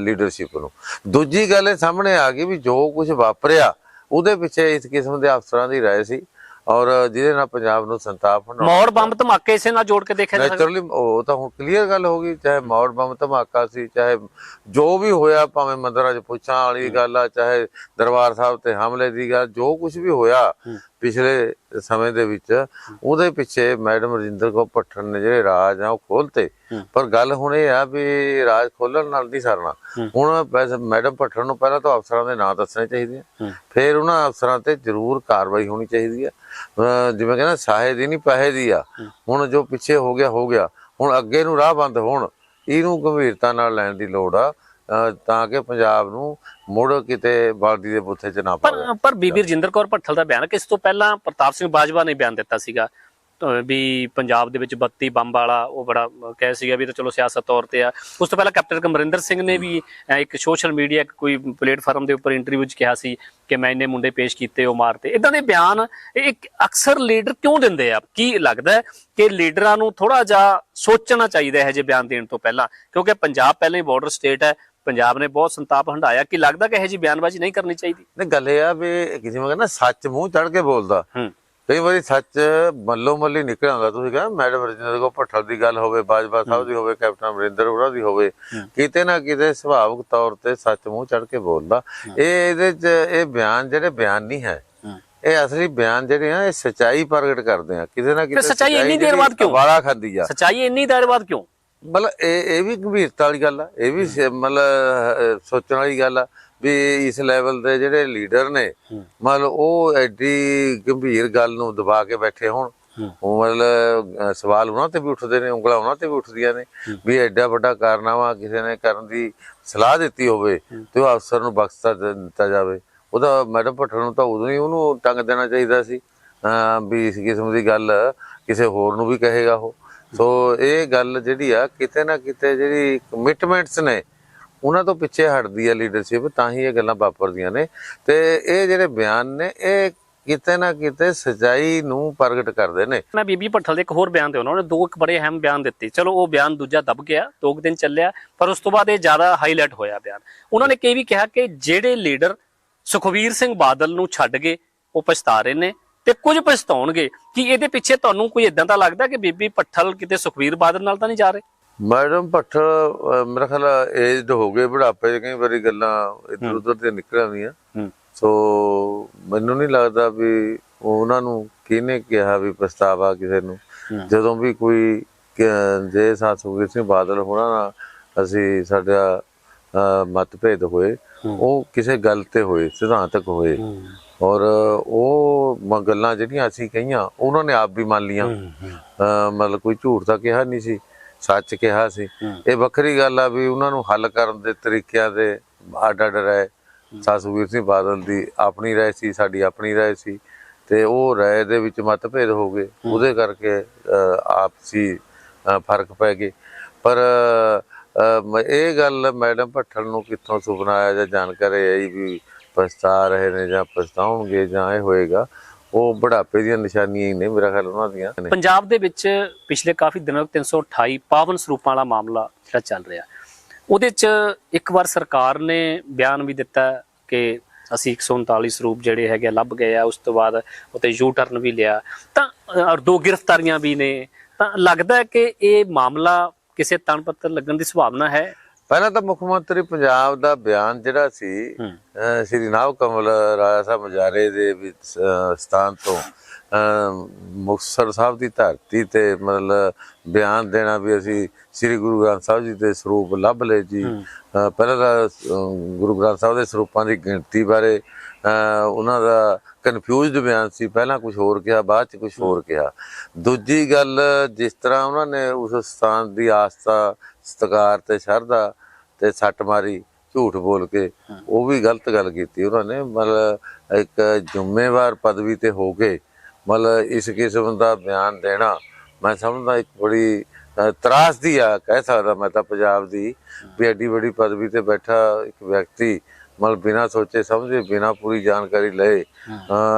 ਲੀਡਰਸ਼ਿਪ ਨੂੰ ਦੂਜੀ ਗੱਲ ਇਹ ਸਾਹਮਣੇ ਆ ਗਈ ਵੀ ਜੋ ਕੁਝ ਵਾਪਰਿਆ ਉਹਦੇ ਪਿੱਛੇ ਇਸ ਕਿਸਮ ਦੇ ਅਫਸਰਾਂ ਦੀ رائے ਸੀ ਔਰ ਜਿਹਦੇ ਨਾਲ ਪੰਜਾਬ ਨੂੰ ਸੰਤਾਪ ਹੋਣਾ ਮੌੜ ਬੰਬ ਧਮਾਕੇ ਇਸੇ ਨਾਲ ਜੋੜ ਕੇ ਦੇਖਿਆ ਜਾ ਸਕਦਾ ਨੇਚਰਲੀ ਉਹ ਤਾਂ ਹੁਣ ਕਲੀਅਰ ਗੱਲ ਹੋ ਗਈ ਚਾਹੇ ਮੌੜ ਬੰਬ ਧਮਾਕਾ ਸੀ ਚਾਹੇ ਜੋ ਵੀ ਹੋਇਆ ਭਾਵੇਂ ਮੰਦਰਾਂ 'ਚ ਪੁੱਛਾਂ ਵਾਲੀ ਗੱਲ ਆ ਚਾਹੇ ਦਰਬਾਰ ਸਾਹਿਬ ਤੇ ਹਮਲੇ ਦੀ ਗੱਲ ਜੋ ਕੁਝ ਵੀ ਹੋਇਆ ਪਿਛਲੇ ਸਮੇਂ ਦੇ ਵਿੱਚ ਉਹਦੇ ਪਿੱਛੇ ਮੈਡਮ ਰਜਿੰਦਰ ਕੌਰ ਭੱਟਰ ਨੇ ਜਿਹੜੇ ਰਾਜ ਆ ਉਹ ਖੋਲਤੇ। ਪਰ ਗੱਲ ਹੁਣ ਇਹ ਆ ਵੀ ਰਾਜ ਖੋਲਣ ਨਾਲ ਨਹੀਂ ਸਰਨਾ। ਹੁਣ ਮੈਡਮ ਭੱਟਰ ਨੂੰ ਪਹਿਲਾਂ ਤਾਂ ਅਫਸਰਾਂ ਦੇ ਨਾਂ ਦੱਸਣੇ ਚਾਹੀਦੇ ਆ। ਫਿਰ ਉਹਨਾਂ ਅਫਸਰਾਂ ਤੇ ਜ਼ਰੂਰ ਕਾਰਵਾਈ ਹੋਣੀ ਚਾਹੀਦੀ ਆ। ਜਿਵੇਂ ਕਹਿੰਦਾ ਸਾਹੇ ਦੀ ਨਹੀਂ ਪੈਸੇ ਦੀ ਆ। ਹੁਣ ਜੋ ਪਿੱਛੇ ਹੋ ਗਿਆ ਹੋ ਗਿਆ। ਹੁਣ ਅੱਗੇ ਨੂੰ ਰਾਹ ਬੰਦ ਹੋਣ ਇਹਨੂੰ ਗੰਭੀਰਤਾ ਨਾਲ ਲੈਣ ਦੀ ਲੋੜ ਆ। ਤਾਂ ਕਿ ਪੰਜਾਬ ਨੂੰ ਮੁੜ ਕਿਤੇ ਬਾਲਦੀ ਦੇ ਬੁੱਥੇ 'ਚ ਨਾ ਪਰ ਪਰ ਬੀਬੀ ਰਜਿੰਦਰ ਕੌਰ ਭੱਠਲ ਦਾ ਬਿਆਨ ਕਿ ਇਸ ਤੋਂ ਪਹਿਲਾਂ ਪ੍ਰਤਾਪ ਸਿੰਘ ਬਾਜਵਾ ਨੇ ਬਿਆਨ ਦਿੱਤਾ ਸੀਗਾ। ਵੀ ਪੰਜਾਬ ਦੇ ਵਿੱਚ 32 ਬੰਬ ਵਾਲਾ ਉਹ ਬੜਾ ਕਹੇ ਸੀਗਾ ਵੀ ਤਾਂ ਚਲੋ ਸਿਆਸਤ ਤੌਰ ਤੇ ਆ। ਉਸ ਤੋਂ ਪਹਿਲਾਂ ਕੈਪਟਨ ਕਮਰਿੰਦਰ ਸਿੰਘ ਨੇ ਵੀ ਇੱਕ ਸੋਸ਼ਲ ਮੀਡੀਆ ਕੋਈ ਪਲੇਟਫਾਰਮ ਦੇ ਉੱਪਰ ਇੰਟਰਵਿਊ 'ਚ ਕਿਹਾ ਸੀ ਕਿ ਮੈਂ ਇੰਨੇ ਮੁੰਡੇ ਪੇਸ਼ ਕੀਤੇ ਉਹ ਮਾਰਤੇ ਇਦਾਂ ਦੇ ਬਿਆਨ ਇੱਕ ਅਕਸਰ ਲੀਡਰ ਕਿਉਂ ਦਿੰਦੇ ਆ? ਕੀ ਲੱਗਦਾ ਕਿ ਲੀਡਰਾਂ ਨੂੰ ਥੋੜਾ ਜਿਹਾ ਸੋਚਣਾ ਚਾਹੀਦਾ ਹੈ ਜੇ ਬਿਆਨ ਦੇਣ ਤੋਂ ਪਹਿਲਾਂ? ਕਿਉਂਕਿ ਪੰਜਾਬ ਪਹਿਲਾਂ ਹੀ ਬਾਰਡਰ ਸਟੇਟ ਹੈ ਪੰਜਾਬ ਨੇ ਬਹੁਤ ਸੰਤਾਪ ਹੰਡਾਇਆ ਕਿ ਲੱਗਦਾ ਕਿ ਇਹ ਜੀ ਬਿਆਨਬਾਜ਼ੀ ਨਹੀਂ ਕਰਨੀ ਚਾਹੀਦੀ। ਨਹੀਂ ਗੱਲ ਇਹ ਆ ਵੀ ਕਿਸੇ ਨੂੰ ਕਹਿੰਦਾ ਸੱਚ ਮੂੰਹ ਚੜ ਕੇ ਬੋਲਦਾ। ਹੂੰ। ਕਈ ਵਾਰੀ ਸੱਚ ਮੱਲੋ ਮੱਲੀ ਨਿਕਲ ਆਉਂਦਾ ਤੁਸੀਂ ਕਹਿੰਦਾ ਮੈਡਮ ਰਜਿੰਦਰ ਕੋ ਭੱਠਲ ਦੀ ਗੱਲ ਹੋਵੇ ਬਾਜਵਾ ਸਾਹਿਬ ਦੀ ਹੋਵੇ ਕੈਪਟਨ ਅਮਰਿੰਦਰ ਹੋਰਾਂ ਦੀ ਹੋਵੇ ਕਿਤੇ ਨਾ ਕਿਤੇ ਸੁਭਾਵਿਕ ਤੌਰ ਤੇ ਸੱਚ ਮੂੰਹ ਚੜ ਕੇ ਬੋਲਦਾ। ਇਹ ਇਹਦੇ ਚ ਇਹ ਬਿਆਨ ਜਿਹੜੇ ਬਿਆਨ ਨਹੀਂ ਹੈ ਇਹ ਅਸਲੀ ਬਿਆਨ ਜਿਹੜੇ ਆ ਇਹ ਸਚਾਈ ਪ੍ਰਗਟ ਕਰਦੇ ਆ। ਕਿਤੇ ਨਾ ਕਿਤੇ ਸੱਚਾਈ ਇੰਨੀ ਦੇਰ ਬਾਅਦ ਕਿਉਂ? ਵਾਲਾ ਖਾਂਦੀ ਆ। ਸੱਚਾਈ ਇੰਨੀ ਦੇਰ ਬਾਅਦ ਕਿਉਂ? ਮਤਲਬ ਇਹ ਇਹ ਵੀ ਗੰਭੀਰਤਾ ਵਾਲੀ ਗੱਲ ਆ ਇਹ ਵੀ ਸ- ਮਤਲਬ ਅਹ, ਸੋਚਣ ਵਾਲੀ ਗੱਲ ਆ ਵੀ ਇਸ ਲੈਵਲ ਦੇ ਜਿਹੜੇ ਲੀਡਰ ਨੇ ਮਤਲਬ ਉਹ ਐਡੀ ਗੰਭੀਰ ਗੱਲ ਨੂੰ ਦਬਾ ਕੇ ਬੈਠੇ ਹੋਣ। ਉਹ ਮਤਲਬ ਅਹ, ਸਵਾਲ ਉਹਨਾਂ ਤੇ ਵੀ ਉੱਠਦੇ ਨੇ ਉਂਗਲਾਂ ਉਹਨਾਂ ਤੇ ਵੀ ਉੱਠਦੀਆਂ ਨੇ ਵੀ ਐਡਾ ਵੱਡਾ ਕਾਰਨਾਮਾ ਕਿਸੇ ਨੇ ਕਰਨ ਦੀ ਸਲਾਹ ਦਿੱਤੀ ਹੋਵੇ ਤੇ ਉਹ ਅਫਸਰ ਨੂੰ ਬਖਸ਼ਤਾ ਦੇ- ਦਿੱਤਾ ਜਾਵੇ। ਉਹਦਾ ਮੈਡਮ ਭੱਟਰ ਨੂੰ ਤਾਂ ਉਦੋਂ ਹੀ ਉਹਨੂੰ ਟੰਗ ਦੇਣਾ ਚਾਹੀਦਾ ਸੀ ਅਹ, ਵੀ ਇਸ ਕਿਸਮ ਦੀ ਗੱਲ ਕਿਸੇ ਹੋਰ ਨੂੰ ਵੀ ਕਹੇਗਾ ਉਹ। ਸੋ ਇਹ ਗੱਲ ਜਿਹੜੀ ਆ, ਕਿਤੇ ਨਾ ਕਿਤੇ ਜਿਹੜੀ ਕਮਿਟਮੈਂਟਸ ਨੇ, ਉਹਨਾਂ ਤੋਂ ਪਿੱਛੇ ਹਟਦੀ ਹੈ ਲੀਡਰਸ਼ਿਪ ਤਾਂ ਹੀ ਇਹ ਗੱਲਾਂ ਵਾਪਰਦੀਆਂ ਨੇ। ਤੇ ਇਹ ਜਿਹੜੇ ਬਿਆਨ ਨੇ, ਇਹ ਕਿਤੇ ਨਾ ਕਿਤੇ ਸਚਾਈ ਨੂੰ ਪ੍ਰਗਟ ਕਰਦੇ ਨੇ। ਮੈਂ ਬੀਬੀ ਭੱਠਲ ਦੇ ਇੱਕ ਹੋਰ ਬਿਆਨ ਤੇ ਉਹਨਾਂ ਨੇ ਦੋ ਇੱਕ ਬੜੇ ਅਹਿਮ ਬਿਆਨ ਦਿੱਤੇ। ਚਲੋ, ਉਹ ਬਿਆਨ ਦੂਜਾ ਦਬ ਗਿਆ, ਦੋ ਕੁ ਦਿਨ ਚੱਲਿਆ, ਪਰ ਉਸ ਤੋਂ ਬਾਅਦ ਇਹ ਜ਼ਿਆਦਾ ਹਾਈਲਾਈਟ ਹੋਇਆ ਬਿਆਨ। ਉਹਨਾਂ ਨੇ ਇਹ ਵੀ ਕਿਹਾ ਕਿ ਜਿਹੜੇ ਲੀਡਰ ਸੁਖਵੀਰ ਸਿੰਘ ਬਾਦਲ ਨੂੰ ਛੱਡ ਗਏ ਉਹ ਪਛਤਾ ਰਹੇ ਨੇ ਤੇ ਕੁਝ ਪਛਤਾਉਣਗੇ ਕਿ ਇਹਦੇ ਪਿੱਛੇ ਤੁਹਾਨੂੰ ਕੋਈ ਇਦਾਂ ਦਾ ਲੱਗਦਾ ਕਿ ਬੀਬੀ ਭੱਠਲ ਕਿਤੇ ਸੁਖਵੀਰ ਬਾਦਲ ਨਾਲ ਤਾਂ ਨਹੀਂ ਜਾ ਰਹੇ? ਮੈਡਮ ਅਹ, ਮੇਰਾ ਖਿਆਲ ਏਜਡ ਹੋ ਗਏ ਬੁਢਾਪੇ 'ਚ ਕਈ ਵਾਰੀ ਗੱਲਾਂ ਇੱਧਰ ਉੱਧਰ ਤੇ ਨਿਕਲ ਆਉਂਦੀਆਂ ਸੋ ਮੈਨੂੰ ਨਹੀਂ ਲੱਗਦਾ ਵੀ ਉਹਨਾਂ ਨੂੰ ਕਿਹਨੇ ਕਿਹਾ ਵੀ ਪਛਤਾਵਾ ਕਿਸੇ ਨੂੰ। ਜਦੋਂ ਵੀ ਕੋਈ ਜੇ ਸਾਥ ਸੁਖਬੀਰ ਸਿੰਘ ਬਾਦਲ ਹੋਣਾ ਨਾਲ ਅਸੀਂ ਸਾਡਾ ਮਤਭੇਦ ਹੋਏ ਉਹ ਕਿਸੇ ਗੱਲ ਤੇ ਹੋਏ ਸਿਧਾਂਤਕ ਹੋਏ। ਔਰ ਉਹ ਗੱਲਾਂ ਜਿਹੜੀਆਂ ਅਸੀਂ ਕਹੀਆਂ ਉਹਨਾਂ ਨੇ ਆਪ ਵੀ ਮੰਨ ਲੀਆਂ ਮਤਲਬ ਕੋਈ ਝੂਠ ਤਾਂ ਕਿਹਾ ਨਹੀਂ ਸੀ ਸੱਚ ਕਿਹਾ ਸੀ। ਇਹ ਵੱਖਰੀ ਗੱਲ ਆ ਵੀ ਉਹਨਾਂ ਨੂੰ ਹੱਲ ਕਰਨ ਦੇ ਤਰੀਕਿਆਂ ਦੇ ਅੱਡ ਅੱਡ ਰਾਏ ਸਾਸੂਵੀਰ ਸਿੰਘ ਬਾਦਲ ਦੀ ਆਪਣੀ ਰਾਏ ਸੀ ਸਾਡੀ ਆਪਣੀ ਰਾਏ ਸੀ। ਤੇ ਉਹ ਰਾਏ ਦੇ ਵਿੱਚ ਮਤਭੇਦ ਹੋ ਗਏ। ਉਹਦੇ ਕਰਕੇ ਆਪਸੀ ਫ਼ਰਕ ਪੈ ਗਏ। ਪਰ ਇਹ ਗੱਲ ਮੈਡਮ ਭੱਠਲ ਨੂੰ ਕਿੱਥੋਂ ਸੁਪਨਾ ਆਇਆ ਜਾਂ ਜਾਣਕਾਰੀ ਆਈ ਵੀ ਪਛਤਾ ਰਹੇ ਨੇ ਜਾਂ ਪਛਤਾਉਣਗੇ ਜਾਂ ਇਹ ਹੋਏਗਾ, ਉਹ ਬੁਢਾਪੇ ਦੀਆਂ ਨਿਸ਼ਾਨੀਆਂ ਹੀ ਨੇ ਮੇਰਾ ਖਿਆਲ ਉਹਨਾਂ ਦੀਆਂ। ਪੰਜਾਬ ਦੇ ਵਿੱਚ ਪਿਛਲੇ ਕਾਫੀ ਦਿਨਾਂ ਤੋਂ 328 ਪਾਵਨ ਸਰੂਪਾਂ ਵਾਲਾ ਮਾਮਲਾ ਜਿਹੜਾ ਚੱਲ ਰਿਹਾ। ਉਹਦੇ 'ਚ ਇੱਕ ਵਾਰ ਸਰਕਾਰ ਨੇ ਬਿਆਨ ਵੀ ਦਿੱਤਾ ਕਿ ਅਸੀਂ 139 ਸਰੂਪ ਜਿਹੜੇ ਹੈਗੇ ਆ ਲੱਭ ਗਏ ਆ, ਉਸ ਤੋਂ ਬਾਅਦ ਉੱਤੇ ਯੂ ਟਰਨ ਵੀ ਲਿਆ। ਤਾਂ ਔਰ ਦੋ ਗ੍ਰਿਫਤਾਰੀਆਂ ਵੀ ਨੇ। ਤਾਂ ਲੱਗਦਾ ਕਿ ਇਹ ਮਾਮਲਾ ਕਿਸੇ ਤਣ ਪੱਤਰ ਲੱਗਣ ਦੀ ਸੰਭਾਵਨਾ ਹੈ? ਪਹਿਲਾਂ ਤਾਂ ਮੁੱਖ ਮੰਤਰੀ ਪੰਜਾਬ ਦਾ ਬਿਆਨ ਜਿਹੜਾ ਸੀ ਸ੍ਰੀ ਨਾਵ ਕਮਲ ਰਾਜਾ ਸਾਹਿਬ ਮਜਾਰੇ ਦੇ ਵਿੱਚ ਸਥਾਨ ਤੋਂ ਮੁਕਤਸਰ ਸਾਹਿਬ ਦੀ ਧਰਤੀ ਤੇ ਮਤਲਬ ਬਿਆਨ ਦੇਣਾ ਵੀ ਅਸੀਂ ਸ੍ਰੀ ਗੁਰੂ ਗ੍ਰੰਥ ਸਾਹਿਬ ਜੀ ਦੇ ਸਰੂਪ ਲੱਭ ਲਏ ਜੀ। ਪਹਿਲਾਂ ਤਾਂ ਗੁਰੂ ਗ੍ਰੰਥ ਸਾਹਿਬ ਦੇ ਸਰੂਪਾਂ ਦੀ ਗਿਣਤੀ ਬਾਰੇ ਉਹਨਾਂ ਦਾ ਕਨਫਿਊਜ਼ਡ ਬਿਆਨ ਸੀ। ਪਹਿਲਾਂ ਕੁਝ ਹੋਰ ਕਿਹਾ ਬਾਅਦ ਚ ਕੁਝ ਹੋਰ ਕਿਹਾ। ਦੂਜੀ ਗੱਲ ਜਿਸ ਤਰ੍ਹਾਂ ਉਹਨਾਂ ਨੇ ਉਸ ਸਥਾਨ ਦੀ ਆਸਥਾ ਸਤਿਕਾਰ ਤੇ ਸ਼ਰਧਾ ਤੇ ਸੱਟ ਮਾਰੀ ਝੂਠ ਬੋਲ ਕੇ। ਉਹ ਵੀ ਗਲਤ ਗੱਲ ਕੀਤੀ ਉਹਨਾਂ ਨੇ। ਮਤਲਬ ਇੱਕ ਜ਼ਿੰਮੇਵਾਰ ਪਦਵੀ ਤੇ ਹੋ ਕੇ ਮਤਲਬ ਇਸ ਕਿਸਮ ਦਾ ਬਿਆਨ ਦੇਣਾ ਮੈਂ ਸਮਝਦਾ ਇੱਕ ਬੜੀ ਅਹ, ਤਰਾਸਦੀ ਆ ਕਹਿ ਸਕਦਾ ਮੈਂ ਤਾਂ ਪੰਜਾਬ ਦੀ। ਵੀ ਐਡੀ ਵੱਡੀ ਪਦਵੀ ਤੇ ਬੈਠਾ ਇੱਕ ਵਿਅਕਤੀ ਮਤਲਬ ਬਿਨਾਂ ਸੋਚੇ ਸਮਝੇ ਬਿਨਾਂ ਪੂਰੀ ਜਾਣਕਾਰੀ ਲਏ